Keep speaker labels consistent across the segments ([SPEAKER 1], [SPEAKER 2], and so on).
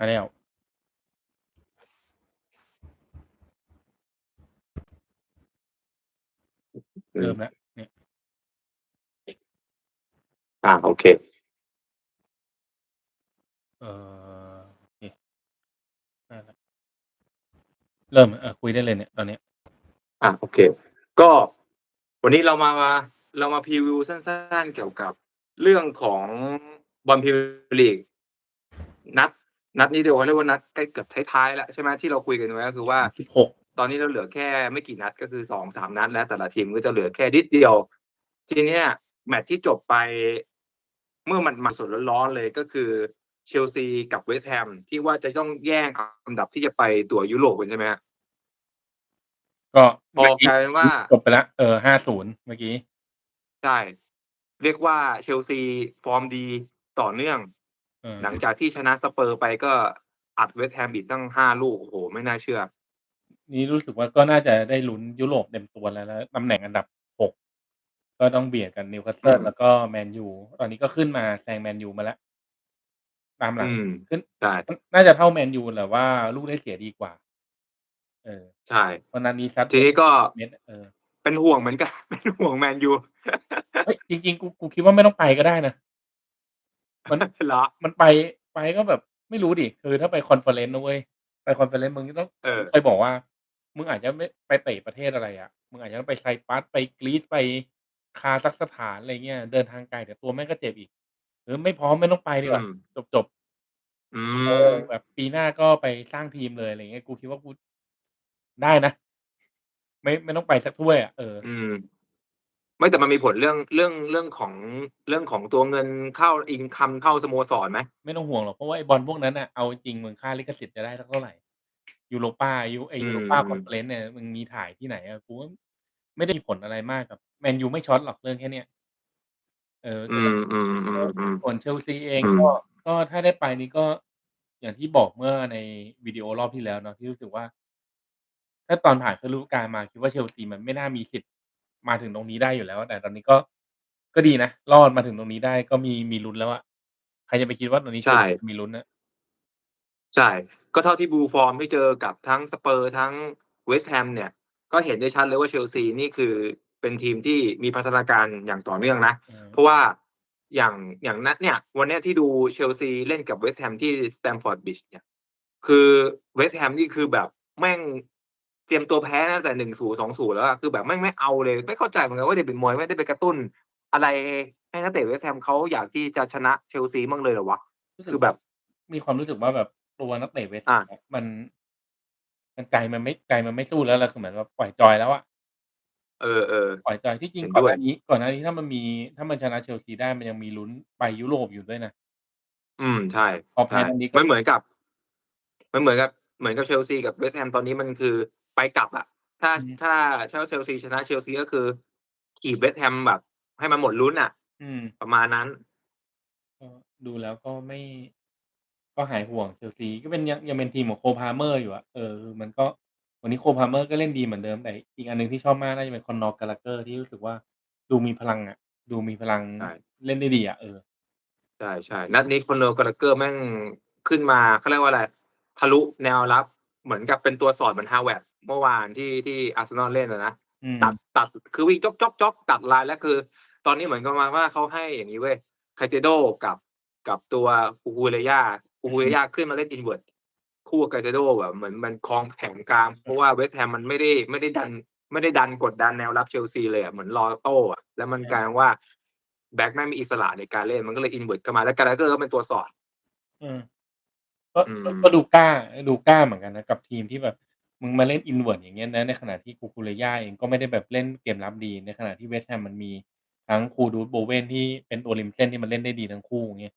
[SPEAKER 1] มาแล้วเริ่มแล้วเนี่ย
[SPEAKER 2] อ่าโอเค
[SPEAKER 1] เออโอเคได้แล้วเริ่มเออคุยได้เลยเนี่ยตอนเนี้ย
[SPEAKER 2] อ่าโอเค ก็วันนี้เรามาเรามาพรีวิวสั้นๆเกี่ยวกับเรื่องของบอลพรีเมียร์ลีกนัด นัดนี้เดียวาเรียกว่านัดใกล้เกือบท้ายๆแล้วใช่ไหมที่เราคุยกันไว้ก็คือว่า
[SPEAKER 1] สิบหก
[SPEAKER 2] ตอนนี้เราเหลือแค่ไม่กี่นัดก็คือสองสามนัด แล้วแต่ละทีมก็จะเหลือแค่นิดเดียว ทีเนี้ยแมตช์ที่จบไปเมื่อมันมาสดร้อนๆเลยก็คือเชลซีกับเวสต์แฮมที่ว่าจะต้องแย่งอันดับที่จะไปตัวยุโรปกันใช่ไหมฮะ
[SPEAKER 1] ก็
[SPEAKER 2] พอกลายเป็นว่า
[SPEAKER 1] จบไปแล้วเออห้าศูนย์เมื่อกี้
[SPEAKER 2] ใช่เรียกว่าเชลซีฟอร์มดีต่อเนื่อง
[SPEAKER 1] เออ
[SPEAKER 2] หลังจากที่ชนะสเปอร์ไปก็อัดเวสต์แฮมอีกตั้งห้าลูกโอ้โห ไม่น่าเชื่อ
[SPEAKER 1] นี่รู้สึกว่าก็น่าจะได้ลุ้นยุโรปเต็มตัวแล้วแล้วตำแหน่งอันดับหกก็ต้องเบียดกันนิวคาสเซิล
[SPEAKER 2] อืม
[SPEAKER 1] แล้วก็แมนยูตอนนี้ก็ขึ้นมาแซงแมนยูมาแล้ว ตามหลัง
[SPEAKER 2] อืม
[SPEAKER 1] ขึ้น
[SPEAKER 2] ใช่
[SPEAKER 1] น่าจะเท่าแมนยูแหละว่าลูกได้เสียดีกว่า เออ
[SPEAKER 2] ใช่
[SPEAKER 1] เพราะนั้นนี้ซัด
[SPEAKER 2] ทีนี้ก็
[SPEAKER 1] เม็ดเออ
[SPEAKER 2] เป็นห่วงเหมือนกัน เป็นห่วงแมนยู
[SPEAKER 1] เฮ้ยจริงๆกูกูคิดว่าไม่ต้องไปก็ได้นะ มัน
[SPEAKER 2] เหรอ
[SPEAKER 1] มันไป ไปก็แบบไม่รู้ดิ คือถ้าไปคอนเฟอเรนซ์นะเว้ย ไปคอนเฟอเรนซ์มึงต้อง
[SPEAKER 2] เออ
[SPEAKER 1] เคยบอกว่า มึงอาจจะไม่ไปเตะประเทศอะไรอะมึงอาจจะต้องไปไซปรัส ไปกรีซ ไปคาซัคสถาน อะไรเงี้ย เดินทางไกล เดี๋ยวตัวแม่งก็เจ็บอีกหรือไม่พร้อมไม่ต้องไปดีกว่า
[SPEAKER 2] อืม
[SPEAKER 1] จบ จบ
[SPEAKER 2] อื
[SPEAKER 1] ๆเอ
[SPEAKER 2] ม
[SPEAKER 1] อแบบปีหน้าก็ไปสร้างทีมเลย อะไรเงี้ย กูคิดว่ากู ได้นะ ไม่ ไม่ต้องไปสักถ้วยอะเออ
[SPEAKER 2] อืม ไม่แต่มันมีผลเรื่องเรื่องเรื่องของเรื่องของตัวเงินเข้าอินคัมเข้าสโมสรไหม
[SPEAKER 1] ไม่ต้องห่วงหรอกเพราะว่าไอ้บอลพวกนั้นน่ะเอาจริงมึงค่าลิขสิทธิ์จะได้สักเท่าไหร่ยูโรป้ายูไอ
[SPEAKER 2] อืม
[SPEAKER 1] ยูโรป้าคอนเฟอเรนซ์เนี่ยมึงมีถ่ายที่ไหนอะกูว่าไม่ได้มีผลอะไรมากกับแมนยูไม่ช็อตหรอกเรื่องแค่เนี้ยเออ
[SPEAKER 2] อืมอืมอืมอืม
[SPEAKER 1] ส่วนเชลซีเอง
[SPEAKER 2] อืม
[SPEAKER 1] ก็ก็ถ้าได้ไปนี่ก็อย่างที่บอกเมื่อในวิดีโอรอบที่แล้วเนาะที่รู้สึกว่า ถ้าตอนผ่านฤดูกาลมาคิดว่าเชลซีมันไม่น่ามีสิทธิ์ มาถึงตรงนี้ได้อยู่แล้ว แต่ตอนนี้ก็ ก็ดีนะ รอดมาถึงตรงนี้ได้ก็มี มีลุ้นแล้วอะ ใครจะไปคิดว่าตอนนี้เชล
[SPEAKER 2] ใช่
[SPEAKER 1] ซีมีลุ้นนะ
[SPEAKER 2] ใช่ ก็เท่าที่บูฟอร์มที่เจอกับทั้งสเปอร์ ทั้งเวสต์แฮมเนี่ย ก็เห็นได้ชัดเลยว่าเชลซีนี่คือเป็นทีมที่มีพัฒนาการอย่างต่อเนื่องนะ
[SPEAKER 1] เออ
[SPEAKER 2] เพราะว่าอย่างอย่างนัดเนี่ย วันเนี้ยที่ดูเชลซีเล่นกับเวสต์แฮมที่สแตมฟอร์ดบิชเนี่ย คือเวสต์แฮมนี่คือแบบแม่ง เตรียมตัวแพ้นะแต่หนึ่งศูนย์สองศูนย์แล้วอะคือแบบแม่งไม่เอาเลย ไม่เข้าใจเหมือนกันว่าเด็กเป็นมวยไม่ได้ไปกระตุ้น อะไรให้นักเตะเวสต์แฮมเขาอยากที่จะชนะเชลซีบ้างเลยเหรอวะ
[SPEAKER 1] รู้สึก
[SPEAKER 2] คือแบบ
[SPEAKER 1] มีความรู้สึกว่าแบบตัวนักเตะเวสต์
[SPEAKER 2] อะ
[SPEAKER 1] แฮมมัน มันใจมันไม่ใจมันไม่สู้แล้วล่ะคือเหมือนว่าปล่อยจอยแล้วอะ
[SPEAKER 2] เออเออ
[SPEAKER 1] ปล่อยจอยที่จริง
[SPEAKER 2] เห็น
[SPEAKER 1] ก่อน
[SPEAKER 2] ด้
[SPEAKER 1] ห
[SPEAKER 2] วย
[SPEAKER 1] น้านี้ก่อนหน้านี้ถ้ามันมี ถ้ามันชนะเชลซีได้มันยังมีลุ้นไปยุโรปอยู่ด้วยนะ
[SPEAKER 2] อืมใช่
[SPEAKER 1] พอแพ้
[SPEAKER 2] ใช่
[SPEAKER 1] นัดนี้ก็
[SPEAKER 2] มันเหมือนกับ มันเหมือนกับ เหมือนกับเชลซีกับเวสต์แฮมตอนนี้มันคือ ไปกลับอะถ้า
[SPEAKER 1] อืม
[SPEAKER 2] ถ้าถ้าเชลซีชนะเชลซีก็คือ ขี่เวสต์แฮมแบบ ให้มันหมดลุ้นอะ
[SPEAKER 1] อืม
[SPEAKER 2] ประมาณนั้น
[SPEAKER 1] ก็ดูแล้วก็ไม่ ก็หายห่วงเชลซีก็เป็นยังยังเป็นทีมของโคพาเมอร์อยู่อะเออมันก็วันนี้โคพาเมอร์ก็เล่นดีเหมือนเดิมแต่อีกอันหนึ่งที่ชอบมากน่าจะเป็นคอนนอร์กาลาเกอร์ที่รู้สึกว่าดูมีพลังอะดูมีพลัง
[SPEAKER 2] ใช่
[SPEAKER 1] เล่นได้ดีอะเออ
[SPEAKER 2] ใช่ใช่นัดนี้คนโนกราเกอร์แม่งขึ้นมาเขาเรียกว่าอะไรทะลุแนวรับ เหมือนกับเป็นตัวสอดเหมือนฮาวเวิร์ด เมื่อวานที่ที่อาร์เซนอลเล่นอะนะ
[SPEAKER 1] อืม
[SPEAKER 2] ตัดตัดคือวิ่งจ๊อกจ๊อกจ๊อกตัดลายแล้วคือ ตอนนี้เหมือนกับมาว่าเขาให้อย่างนี้เว้ยไคเตโดกับกับตัวคูคูเรยาคูคูเรยาขึ้นมาเล่นอินเวิร์ดคู่กับไคเตโดแบบเหมือนมันคลองแผงกลางเพราะว่าเวสต์แฮมมันไม่ได้ไม่ได้ดัน ไม่ได้ดันกดดันแนวรับเชลซีเลยอะเหมือนรอโต้อะแล้วมันกลายเป็นว่าแบ็กแม่งมีอิสระในการเล่นมันก็เลยอินเวิร์ดเข้ามาแล้วกาลาเกอร์ก็เป็นตัวสอด
[SPEAKER 1] อืมก็
[SPEAKER 2] อืม
[SPEAKER 1] ก็ก็ดูกล้าดูกล้าเหมือนกันนะกับทีมที่แบบ มึงมาเล่นอินเวิร์ดอย่างเงี้ยนะ ในขณะที่คูคูเรย่าเองก็ไม่ได้แบบเล่นเกมรับดี ในขณะที่เวสต์แฮมมันมีทั้งคูดูดโบเวนที่เป็นตัวริมเส้นที่มันเล่นได้ดีทั้งคู่อย่างเงี้ย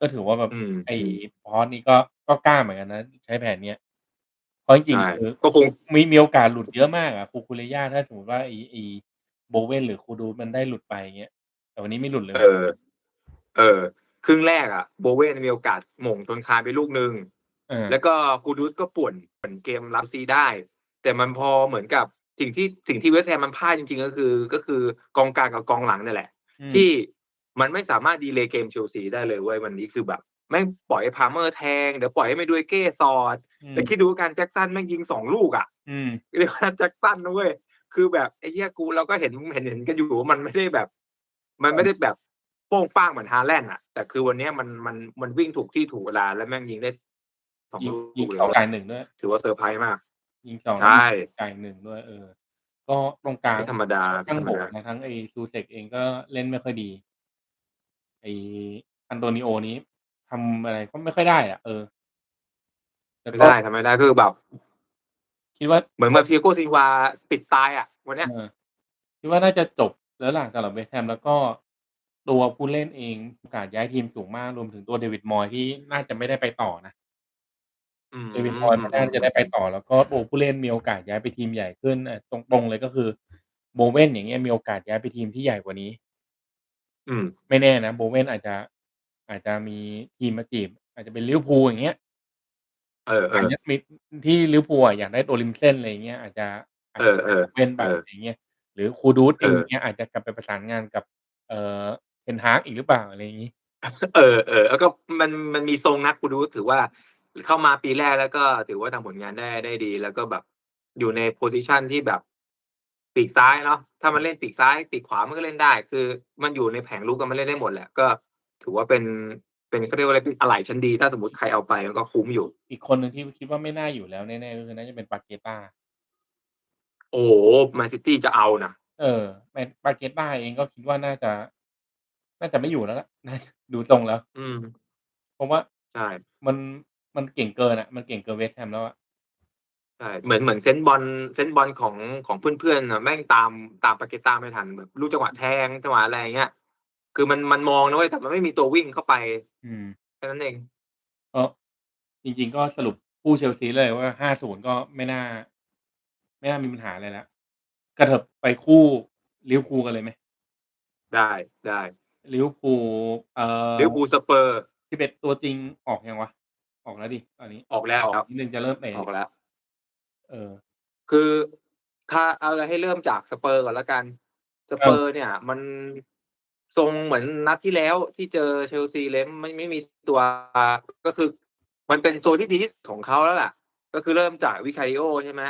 [SPEAKER 1] ก็ถือว่าแบบ
[SPEAKER 2] อืม
[SPEAKER 1] ไอ้พอสนี่ก็ก็กล้าเหมือนกันนะ ใช้แผนเนี้ยเพราะจริง
[SPEAKER 2] ใช่
[SPEAKER 1] ๆคือ
[SPEAKER 2] ก็คง
[SPEAKER 1] มีมีโอกาสหลุดเยอะมากอะคูคูเรย่าถ้าสมมติว่าไอ้ไอ้โบเวนหรือคูดูดมันได้หลุดไปอย่างเงี้ยแต่วันนี้ไม่หลุดเลย
[SPEAKER 2] เออเออ ครึ่งแรกอะ โบเวนมีโอกาสหม่งจนคานไปลูกหนึ่ง
[SPEAKER 1] เออ
[SPEAKER 2] แล้วก็คูดูสก็ป่วนเหมือนเกมรับซีได้ แต่มันพอเหมือนกับสิ่งที่สิ่งที่เวสต์แฮมมันพลาดจริงๆ ก็คือ ก็คือกองกลางกับกองหลังนี่แหละ
[SPEAKER 1] อืม
[SPEAKER 2] ที่มันไม่สามารถดีเลย์เกมเชลซีได้เลยเว้ยวันนี้คือแบบแแม่งปล่อยให้ Palmer แทงเดี๋ยวปล่อยให้ Madueke สอด
[SPEAKER 1] อื
[SPEAKER 2] แต่
[SPEAKER 1] ม
[SPEAKER 2] คิดดูแล้วกัน Jackson แม่งยิง2ลูกอะ
[SPEAKER 1] อืม
[SPEAKER 2] เรียกว่า Jackson นะเว้ยคือแบบไอ้เหี้ยกูเราก็เห็นเห็นเห็นกันอยู่ว่ามันไม่ได้แบบ มันไม่ได้แบบโป้งป้างเหมือน Haaland อะแต่คือวันเนี้ยมันมันมันวิ่งถูกที่ถูกเวลาแล้วแม่งยิงได้2
[SPEAKER 1] ยิง
[SPEAKER 2] ลู
[SPEAKER 1] ยิง
[SPEAKER 2] กเล
[SPEAKER 1] สอง
[SPEAKER 2] ย
[SPEAKER 1] จ่ายหนึ่งด้วย
[SPEAKER 2] ถือว่าเซอร์ไพรส์มาก
[SPEAKER 1] ยิงสอง
[SPEAKER 2] ใช่
[SPEAKER 1] จ่ายหนึ่งด้วย เออ ก็ตรงกลาง
[SPEAKER 2] ไม่ธรรมดา
[SPEAKER 1] ค่อนข้าง
[SPEAKER 2] ไม่ธรรม
[SPEAKER 1] โห
[SPEAKER 2] ดา
[SPEAKER 1] ดนะทั้งไอ้ Soucek เองก็เล่นไม่ค่อยดี ไอ้ Antonio นี้ทำอะไรก็ไม่ค่อยได้อะเออแล้ว
[SPEAKER 2] ไม่
[SPEAKER 1] ก็
[SPEAKER 2] ได้ทำไม่ได้คือแบบ
[SPEAKER 1] คิดว่า
[SPEAKER 2] เหมือนแบบ Thiago Silva ปิดตายอะวันเนี้ย
[SPEAKER 1] เออคิดว่าน่าจะจบแล้วล่ะสำหรับเวสต์แฮมแล้วก็ตัวผู้เล่นเองโอกาสย้ายทีมสูงมากรวมถึงตัว David Moyes ที่น่าจะไม่ได้ไปต่อนะ
[SPEAKER 2] อืม
[SPEAKER 1] David Moyes ไม่น่าจะได้ไปต่อ แล้วก็ตัวผู้เล่นมีโอกาสย้ายไปทีมใหญ่ขึ้นอ่าตรงๆเลยก็คือ Bowen อย่างเงี้ยมีโอกาสย้ายไปทีมที่ใหญ่กว่านี้
[SPEAKER 2] อืม
[SPEAKER 1] ไม่แน่นะ Bowen อาจจะ อาจจะมีทีมมาจีบ อาจจะเป็นลิเวอร์พูลอย่างเงี้ย
[SPEAKER 2] เออ
[SPEAKER 1] อัน
[SPEAKER 2] ๆ
[SPEAKER 1] เนี้ยมีที่ลิเวอร์พูลอะอยากได้ตัวริมเส้นอะไรอย่างเงี้ยอาจจะอาจ
[SPEAKER 2] เอ
[SPEAKER 1] จะ
[SPEAKER 2] อ
[SPEAKER 1] เป็น
[SPEAKER 2] ๆ
[SPEAKER 1] ไป
[SPEAKER 2] เออ
[SPEAKER 1] อะไรอย่างเงี้ยหรือ Kudus
[SPEAKER 2] เอ
[SPEAKER 1] เอง
[SPEAKER 2] อ
[SPEAKER 1] อย่างเงี้ยอาจจะกลับไปประสานงานกับ เอ่อ Ten Hag อีกหรือเปล่าอะไรอย่างงี้
[SPEAKER 2] เออๆแล้วก็มันมันมีทรงนะ Kudus ถือว่า เข้ามาปีแรกแล้วก็ถือว่าทำผลงานได้ได้ดี แล้วก็แบบอยู่ในโพซิชันที่แบบปีกซ้ายเนาะถ้ามันเล่นปีกซ้ายปีกขวามันก็เล่นได้ คือ มันอยู่ในแผงรุกอะมันเล่นได้หมดแหละก็ ถือว่าเป็นเป็นเขาเรียกว่าอะไรเป็นอะไหล่ชั้นดี ถ้าสมมุติใครเอาไปมันก็คุ้มอยู่
[SPEAKER 1] อีกคนหนึ่งที่คิดว่าไม่น่าอยู่แล้วแน่ๆก็คือน่าจะเป็น Paqueta
[SPEAKER 2] โอ้โฮแมนซิตีจะเอาน่ะ
[SPEAKER 1] เออแมน Paqueta เองก็คิดว่าน่าจะ น่าจะไม่อยู่แล้วแหละน่าจะดูทรงแล้ว
[SPEAKER 2] อืม
[SPEAKER 1] เพราะว่า
[SPEAKER 2] ใช่
[SPEAKER 1] มัน มันเก่งเกินอะมันเก่งเกินเวสต์แฮมแล้วอะ
[SPEAKER 2] ใช่เหมือนเหมือนเซนส์บอลเซนส์บอลของของเพื่อนๆน่ะแม่งตามตาม Paqueta ไม่ทันแบบรู้จังหวะแทงจังหวะอะไรอย่างเงี้ยคือมันมันมองนะเว้ยแต่มันไม่มีตัววิ่งเข้าไป
[SPEAKER 1] อืม
[SPEAKER 2] แค่นั้นเอง
[SPEAKER 1] ก็จริง ๆ ก็สรุปคู่เชลซีเลยว่า5-0ก็ไม่น่า ไม่น่ามีปัญหาอะไรแล้วกระเถิบไปคู่ลิเวอร์พูลกันเลยไหม?
[SPEAKER 2] ได้ได้
[SPEAKER 1] ลิเวอร์พูลเอ่อ
[SPEAKER 2] ลิเวอร์พูลสเปอร์
[SPEAKER 1] 11ตัวจริงออกยังวะ? ออกแล้วดิตอนนี้
[SPEAKER 2] ออกแล้ว
[SPEAKER 1] อีกนิดหนึ่งจะเริ่มเตะ
[SPEAKER 2] ออกแล้ว
[SPEAKER 1] เออ
[SPEAKER 2] คือถ้าเอาให้เริ่มจากสเปอร์ก่อนแล้วกันสเปอร์เนี่ย มันทรงเหมือนนัดที่แล้วที่เจอเชลซีเลยไม่ไม่มีตัวก็คือ มันเป็นตัวที่ดีที่สุดของเขาแล้วล่ะ ก็คือเริ่มจาก Vicario ใช่ไหม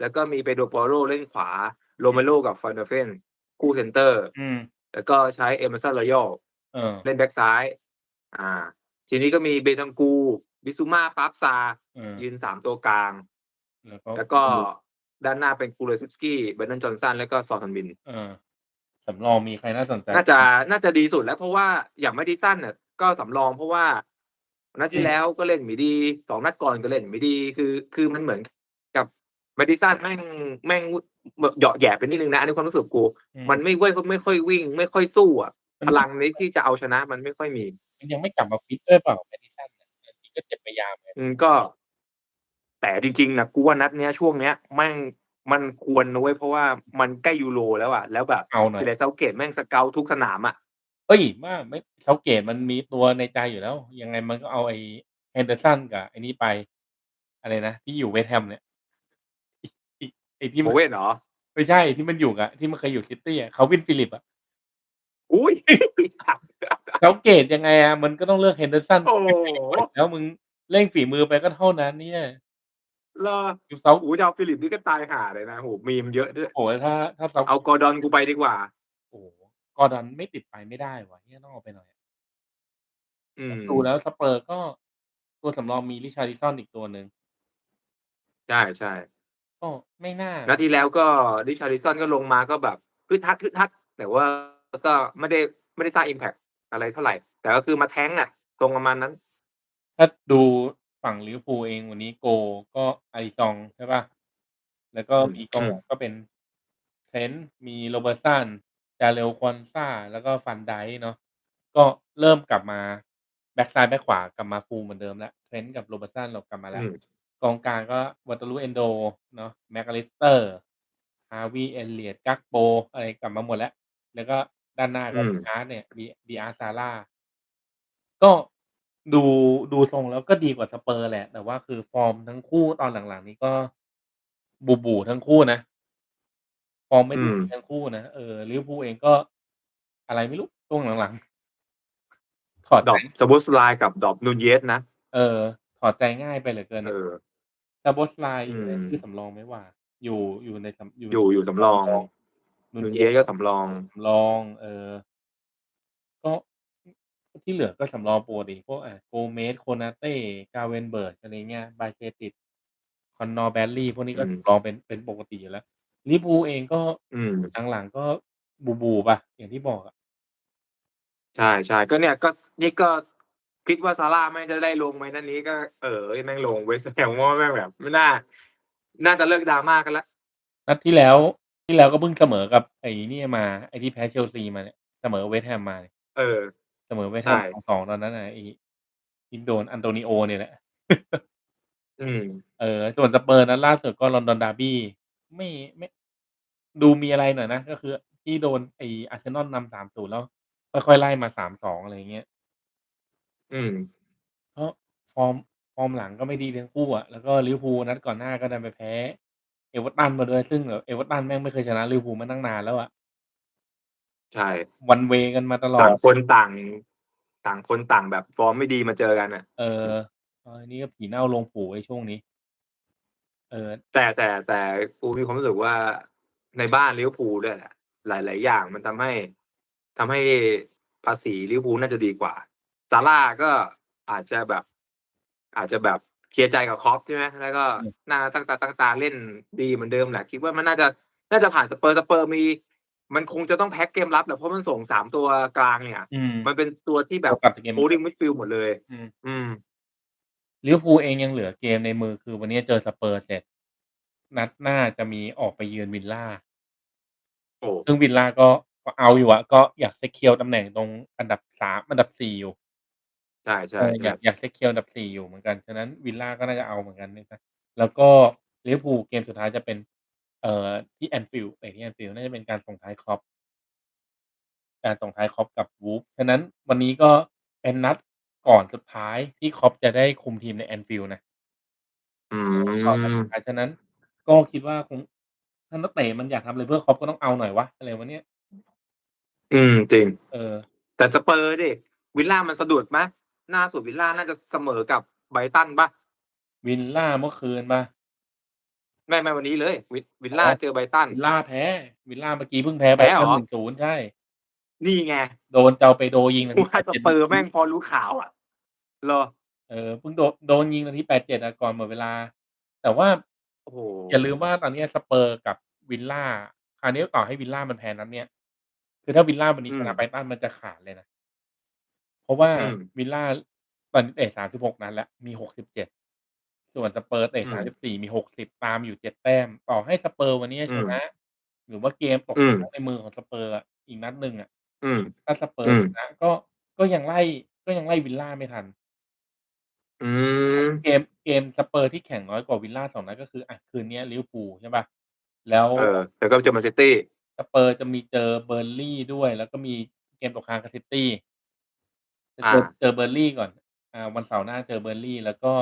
[SPEAKER 2] แล้วก็มี Pedro Porro เล่นขวา Romero กับ Van de Ven คู่เซนเตอร์
[SPEAKER 1] อืม
[SPEAKER 2] แล้วก็ใช้ Emerson Royal
[SPEAKER 1] เออ
[SPEAKER 2] เล่นแบ็กซ้าย อ่า ทีนี้ก็มี Bentancur Bissouma Pape
[SPEAKER 1] เออ
[SPEAKER 2] ยืน3ตัวกลาง
[SPEAKER 1] แล้วก็
[SPEAKER 2] แล้วก็ด้านหน้าเป็น Kulusevski Brennan Johnson แล้วก็ Son Heung-min
[SPEAKER 1] เออสำรองมีใครน่าสนใจ
[SPEAKER 2] น่าจะน่าจะดีสุดแล้วเพราะว่าอย่าง Maddison น่ะก็สำรองเพราะว่านัดที่แล้วก็เล่นไม่ดี2นัดก่อนก็เล่นไม่ดีคือ คือมันเหมือนกับ Maddison แม่งแม่งเหยาะแหยะไปนิดหนึ่งนะอันนี้ความรู้สึกกู
[SPEAKER 1] อืม
[SPEAKER 2] มันไม่เว้ยไม่ค่อยวิ่ง ไม่ค่อยสู้อะ
[SPEAKER 1] มัน
[SPEAKER 2] พลังนี้ที่จะเอาชนะมันไม่ค่อยมี
[SPEAKER 1] มันยังไม่กลับมาฟิตด้วยเปล่า Maddison อะบางที ก็เจ็บไปยามไง
[SPEAKER 2] อืมก็ แต่จริงๆน่ะกูว่านัดเนี้ยช่วงเนี้ยแม่งมันควรนะเว้ยเพราะว่ามันใกล้ยูโรแล้วอะแล้วแบบ
[SPEAKER 1] เอาหน่อย
[SPEAKER 2] Gareth Southgate แม่งสเกาต์ทุกสนามอะ
[SPEAKER 1] เฮ้ยบ้าไม่ Southgate มันมีตัวในใจอยู่แล้ว ยังไงมันก็เอาไอ้ Henderson กับไอ้นี่ไป อะไรนะ ที่อยู่เวสต์แฮมเนี่ยไอ้ไอ้ไอ้ที่มัน
[SPEAKER 2] Bowen เหรอ?
[SPEAKER 1] ไม่ใช่ที่มันอยู่กับที่มันเคยอยู่ซิตี้อะ Calvin Phillips อะ
[SPEAKER 2] อุ๊ย
[SPEAKER 1] Southgate ยังไงอะมันก็ต้องเลือก Henderson
[SPEAKER 2] โอ้โฮ
[SPEAKER 1] แล้วมึงเร่งฝีมือไปก็เท่านั้นเนี่ย
[SPEAKER 2] เหรอ?
[SPEAKER 1] อยู่ South
[SPEAKER 2] โอ้โฮจะเอา Phillips นี่ก็ตายห่าเลยนะโอ้โฮมีมเยอะด้วย
[SPEAKER 1] โอ้โฮถ้าถ้า South
[SPEAKER 2] เอา Gordon กูไปดีกว่า
[SPEAKER 1] โอ้โฮ Gordon ไม่ติดไปไม่ได้ว่ะเหี้ยต้องเอาไปหน่อย
[SPEAKER 2] อืม
[SPEAKER 1] ดูแล้วสเปอร์ก็ตัวสำรองมี Richarlison อีกตัวหนึ่ง
[SPEAKER 2] ใช่ๆ
[SPEAKER 1] ก็ไม่น่า
[SPEAKER 2] นัดที่แล้วก็ Richarlison ก็ลงมาก็แบบฮึดฮัดๆแต่ว่าก็ไม่ได้ไม่ได้สร้างอิมแพกต์ อะไรเท่าไรแต่ก็คือมาแท้งก์อะทรงประมาณนั้น
[SPEAKER 1] ถ้าดูฝั่งลิเวอร์พูลเองวันนี้โกลก็ Alisson ใช่เปล่า?แล้วก็
[SPEAKER 2] อืม
[SPEAKER 1] มีกอง
[SPEAKER 2] อื
[SPEAKER 1] ห
[SPEAKER 2] ม
[SPEAKER 1] ลังก็เป็น Trent มี Robertson Jarell Quansah แล้วก็ Van Dijk เนาะก็เริ่มกลับมาแบ็กซ้ายแบ็กขวากลับมาฟูลเหมือนเดิมแล้ว Trent กับ Robertson เรากลับมาแล้
[SPEAKER 2] อื
[SPEAKER 1] ว
[SPEAKER 2] ม
[SPEAKER 1] กองกลางก็ Wataru Endo เนาะ McAllister Harvey Elliott Gakpo อะไรกลับมาหมดแล้ว แล้วก็ ด้านหน้า
[SPEAKER 2] อื
[SPEAKER 1] ก็
[SPEAKER 2] ม
[SPEAKER 1] Diaz เนี่ยดี Diaz Sala ก็ดูดูทรงแล้วก็ดีกว่าสเปอร์แหละ แต่ว่าคือฟอร์มทั้งคู่ตอนหลังๆ นี้ก็บู่ๆทั้งคู่นะ ฟอร์มไม่
[SPEAKER 2] อื
[SPEAKER 1] ดี
[SPEAKER 2] ม
[SPEAKER 1] ทั้งคู่นะ เออลิเวอร์พูลเองก็อะไรไม่รู้ช่วงหลังๆ ถอด
[SPEAKER 2] ดร
[SPEAKER 1] ใจ
[SPEAKER 2] อป Szoboszlai กับดรอป Nunez นะ
[SPEAKER 1] เออ ถอดใจง่ายไปเหลือเกิน
[SPEAKER 2] เอ
[SPEAKER 1] นะ
[SPEAKER 2] อ
[SPEAKER 1] Szoboszlai
[SPEAKER 2] อื
[SPEAKER 1] ได้
[SPEAKER 2] ม
[SPEAKER 1] ชื่อสำรองไหมวะอยู่อยู่ในสำอยู่
[SPEAKER 2] อยู่อยู่สำรอง
[SPEAKER 1] Nunez
[SPEAKER 2] Nunez ก็สำรอง
[SPEAKER 1] สำรอง เออ ก็ที่เหลือก็สำรองปกติพวกอ่า Gomez, Konate, Gravenberch อะไรเงี้ย Bajcetic, Conor Bradley พวกนี้
[SPEAKER 2] อื
[SPEAKER 1] ก็
[SPEAKER 2] ม
[SPEAKER 1] สำรองเป็นเป็นปกติอยู่แล้วลิเวอร์พูลเองก็
[SPEAKER 2] อืม
[SPEAKER 1] หลังๆก็บู่ๆเปล่าอย่างที่บอกอะ
[SPEAKER 2] ใช่ๆก็เนี่ยก็นี่ก็คิดว่า Salah แม่งจะได้ลงไหมนัดนี้ก็เออแม่งลงเว้ยแสดงว่าแม่งแบบ ไม่น่า น่าจะเลิก drama กันแล้ว
[SPEAKER 1] นัดที่แล้ว ที่แล้วก็เพิ่งเสมอกับไอ้เนี่ยมา ไอ้ที่แพ้เชลซีมาเนี่ย เสมอเวสต์แฮมมาเนี่ย
[SPEAKER 2] เออ
[SPEAKER 1] เสมอเวสต์
[SPEAKER 2] ใช
[SPEAKER 1] แฮม่2-2 ตอนนั้นน่ะ ไอ้ ที่โดน Antonio เนี่ยแหละ
[SPEAKER 2] อืม
[SPEAKER 1] เออ ส่วน Spurs นัดล่าสุดก็ London Derby ไม่ ไม่ ดูมีอะไรหน่อยนะ ก็คือที่โดนไอ้อาร์เซนอลนำ 3-0 แล้วค่อย ๆ ไล่มา 3-2 อะไรอย่างเงี้ย
[SPEAKER 2] อืม
[SPEAKER 1] เพราะฟอร์ม ฟอร์มหลังก็ไม่ดีทั้งคู่อะ แล้วก็ลิเวอร์พูลนัดก่อนหน้าก็ดันไปแพ้ เอเวอร์ตันมาด้วย ซึ่งแบบเอเวอร์ตันแม่งไม่เคยชนะลิเวอร์พูลมาตั้งนานแล้วอะ
[SPEAKER 2] ใช่
[SPEAKER 1] one way กันมาตลอ
[SPEAKER 2] ต่า
[SPEAKER 1] ด
[SPEAKER 2] งคนต่าง ต่างคนต่างแบบฟอร์มไม่ดีมาเจอกันน่ะ
[SPEAKER 1] เออเออนี่ก็ผีเน่าลงผูไอ้ช่วงนี้ เออ
[SPEAKER 2] แต่แต่แต่กูมีความรู้สึกว่าในบ้านลิเวอร์พูลด้วยแหละหลาย ๆ อย่างมันทำให้ทำให้ภาษีลิเวอร์พูลน่าจะดีกว่า Salah ก็อาจจะแบบ อาจจะแบบ เคลียร์ใจกับ Klopp ใช่ไหมแล้วก็
[SPEAKER 1] อืม
[SPEAKER 2] น่าตั้งตาตั้งตาเล่นดีเหมือนเดิมแหละ คิดว่ามันน่าจะน่าจะผ่าน Spurs Spurs มี มันคงจะต้องแพ็กเกมรับแหละเพราะมันส่ง3ตัวกลางเนี่ย
[SPEAKER 1] อืม
[SPEAKER 2] มันเป็นตัวที่แบ
[SPEAKER 1] ตั
[SPEAKER 2] บ
[SPEAKER 1] วกลับจากเกม
[SPEAKER 2] holding midfield หมดเลย
[SPEAKER 1] อืม
[SPEAKER 2] อืม
[SPEAKER 1] ลิเวอร์พูลเองยังเหลือเกมในมือคือวันนี้เจอ Spurs เสร็จ นัดหน้าจะมีออกไปเยือน Villa
[SPEAKER 2] โอ้
[SPEAKER 1] ซึ่ง Villa ก็ก็เอาอยู่อะก็อยาก secure ตำแหน่งตรงอันดับ3อันดับ4อยู่
[SPEAKER 2] ใช่
[SPEAKER 1] เอออยาก
[SPEAKER 2] ๆ
[SPEAKER 1] อยาก secure อันดับ 4 อยู่เหมือนกัน ฉะนั้น Villa ก็น่าจะเอาเหมือนกันนะครับ แล้วก็ลิเวอร์พูลเกมสุดท้ายจะเป็น เอ่อ ที่ Anfield เตะที่ Anfield น่าจะเป็นการส่งท้าย Klopp การส่งท้าย Klopp กับ Wolves ฉะนั้นวันนี้ก็เป็นนัดก่อนสุดท้ายที่ Klopp จะได้คุมทีมใน Anfield นะ
[SPEAKER 2] อื
[SPEAKER 1] ก่อนนัดสุ
[SPEAKER 2] ม
[SPEAKER 1] ดท้าย ฉะนั้นก็คิดว่าคง ถ้านักเตะมันอยากทำอะไรเพื่อ Klopp ก็ต้องเอาหน่อยวะ อะไรวะเนี่ย
[SPEAKER 2] อืม จริง
[SPEAKER 1] เออ
[SPEAKER 2] แต่ Spurs ดิ Villa มันสะดุดไหม ล่าสุด Villa น่าจะเสมอกับ Brighton เปล่า?
[SPEAKER 1] Villa เมื่อคืนเปล่า?
[SPEAKER 2] ไม่ๆวันนี้เลย วิ
[SPEAKER 1] อ๋
[SPEAKER 2] Villa
[SPEAKER 1] อ
[SPEAKER 2] เจอ Brighton
[SPEAKER 1] Villa แพ้ Villa เมื่อกี้เพิ่งแพ้
[SPEAKER 2] แพ้เหร
[SPEAKER 1] Brighton
[SPEAKER 2] อ?
[SPEAKER 1] 1-0ใช่
[SPEAKER 2] นี่ไง
[SPEAKER 1] โดน João Pedro ยิงนา
[SPEAKER 2] กู
[SPEAKER 1] ที
[SPEAKER 2] ว่า
[SPEAKER 1] 87
[SPEAKER 2] Spurs แม่งพอรู้ข่าวอะเหรอ?
[SPEAKER 1] เออเพิ่งโดนโดนยิงนาที87อะก่อนหมดเวลา แต่ว่า
[SPEAKER 2] โอ้โฮ
[SPEAKER 1] อย่าลืมว่าตอนเนี้ย Spurs กับ Villa คราวนี้ต่อให้ Villa มันแพ้นัดเนี้ยคือถ้า Villa วันนี้
[SPEAKER 2] อื
[SPEAKER 1] ชนะ
[SPEAKER 2] ม
[SPEAKER 1] Brighton มันจะขาดเลยนะ เพราะว่า
[SPEAKER 2] อืม
[SPEAKER 1] Villa ตอนนี้เตะ36นัดแล้วมี67ส่วน Spurs เตะ
[SPEAKER 2] อืม
[SPEAKER 1] 34มี60ตามอยู่7แต้ม ต่อให้ Spurs วันนี้จะ
[SPEAKER 2] อื
[SPEAKER 1] ช
[SPEAKER 2] ม
[SPEAKER 1] นะ หรือว่าเกมตก
[SPEAKER 2] อืม
[SPEAKER 1] ในมือของ Spurs อะอีกนัดหนึ่งอะ
[SPEAKER 2] อืม
[SPEAKER 1] ถ้า
[SPEAKER 2] อื
[SPEAKER 1] Spurs
[SPEAKER 2] ม
[SPEAKER 1] ชนะก็ก็ยังไล่ก็ยังไล่ Villa ไม่ทัน
[SPEAKER 2] อื
[SPEAKER 1] ฉะนั้น
[SPEAKER 2] ม
[SPEAKER 1] เกมเกม Spurs ที่แข่งน้อยกว่า Villa 2นัดก็คืออะคืนเนี้ยลิเวอร์พูลใช่เปล่าแล้ว
[SPEAKER 2] เออ แล้วก็เจอ Man City
[SPEAKER 1] Spurs จะมีเจอ Burnley ด้วย แล้วก็มีเกมตกค้างกับ City จะ
[SPEAKER 2] อา
[SPEAKER 1] เจอ เจอ Burnley ก่อน อ่า วันเสาร์หน้าเจอ Burnley แล้วก็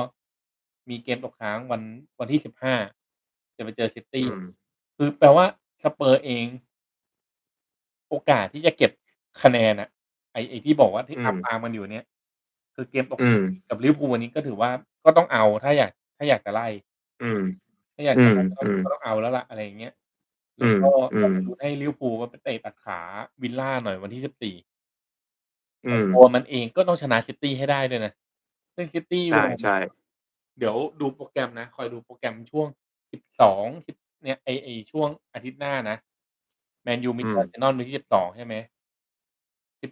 [SPEAKER 1] มีเกมตกค้างวันวันที่15จะไปเจอ
[SPEAKER 2] อื
[SPEAKER 1] City
[SPEAKER 2] ม
[SPEAKER 1] คือแปลว่า Spurs เอง โอกาสที่จะเก็บคะแนนอะไอ้ไอ้ที่บอกว่าที่
[SPEAKER 2] อื
[SPEAKER 1] ตาม
[SPEAKER 2] ม
[SPEAKER 1] ตามกันอยู่เนี่ย คือเกมตก
[SPEAKER 2] อืม
[SPEAKER 1] กับลิเวอร์พูลวันนี้ก็ถือว่าก็ต้องเอาถ้าอยากถ้าอยากจะไล่
[SPEAKER 2] อืม
[SPEAKER 1] ถ้าอยาก
[SPEAKER 2] อื
[SPEAKER 1] จะ
[SPEAKER 2] ม
[SPEAKER 1] ไล่ก็ต้
[SPEAKER 2] อื
[SPEAKER 1] อง
[SPEAKER 2] ม
[SPEAKER 1] ก็ต้องเอาแล้วล่ะอะไรอย่างเงี้ยแล
[SPEAKER 2] อื้
[SPEAKER 1] ว
[SPEAKER 2] ม
[SPEAKER 1] ก็
[SPEAKER 2] อื
[SPEAKER 1] ต้อง
[SPEAKER 2] ม
[SPEAKER 1] ไปลุ้นให้ลิเวอร์พูลว่าไปเตะตัดขา Villa หน่อยวันที่14
[SPEAKER 2] อื
[SPEAKER 1] แต่
[SPEAKER 2] ม
[SPEAKER 1] ตัวมันเองก็ต้องชนะ City ให้ได้ด้วยนะ ซึ่ง City
[SPEAKER 2] ใเว
[SPEAKER 1] ลา
[SPEAKER 2] ช่ๆ
[SPEAKER 1] เดี๋ยวดูโปรแกรมนะ คอยดูโปรแกรมช่วง 12 10 เนี่ยไอ้ไอ้ช่วงอาทิตย์หน้านะ แมนยูมี
[SPEAKER 2] อื
[SPEAKER 1] เจอ
[SPEAKER 2] ม
[SPEAKER 1] อาร์เซนอลวันที่ 12 ใช่ไหม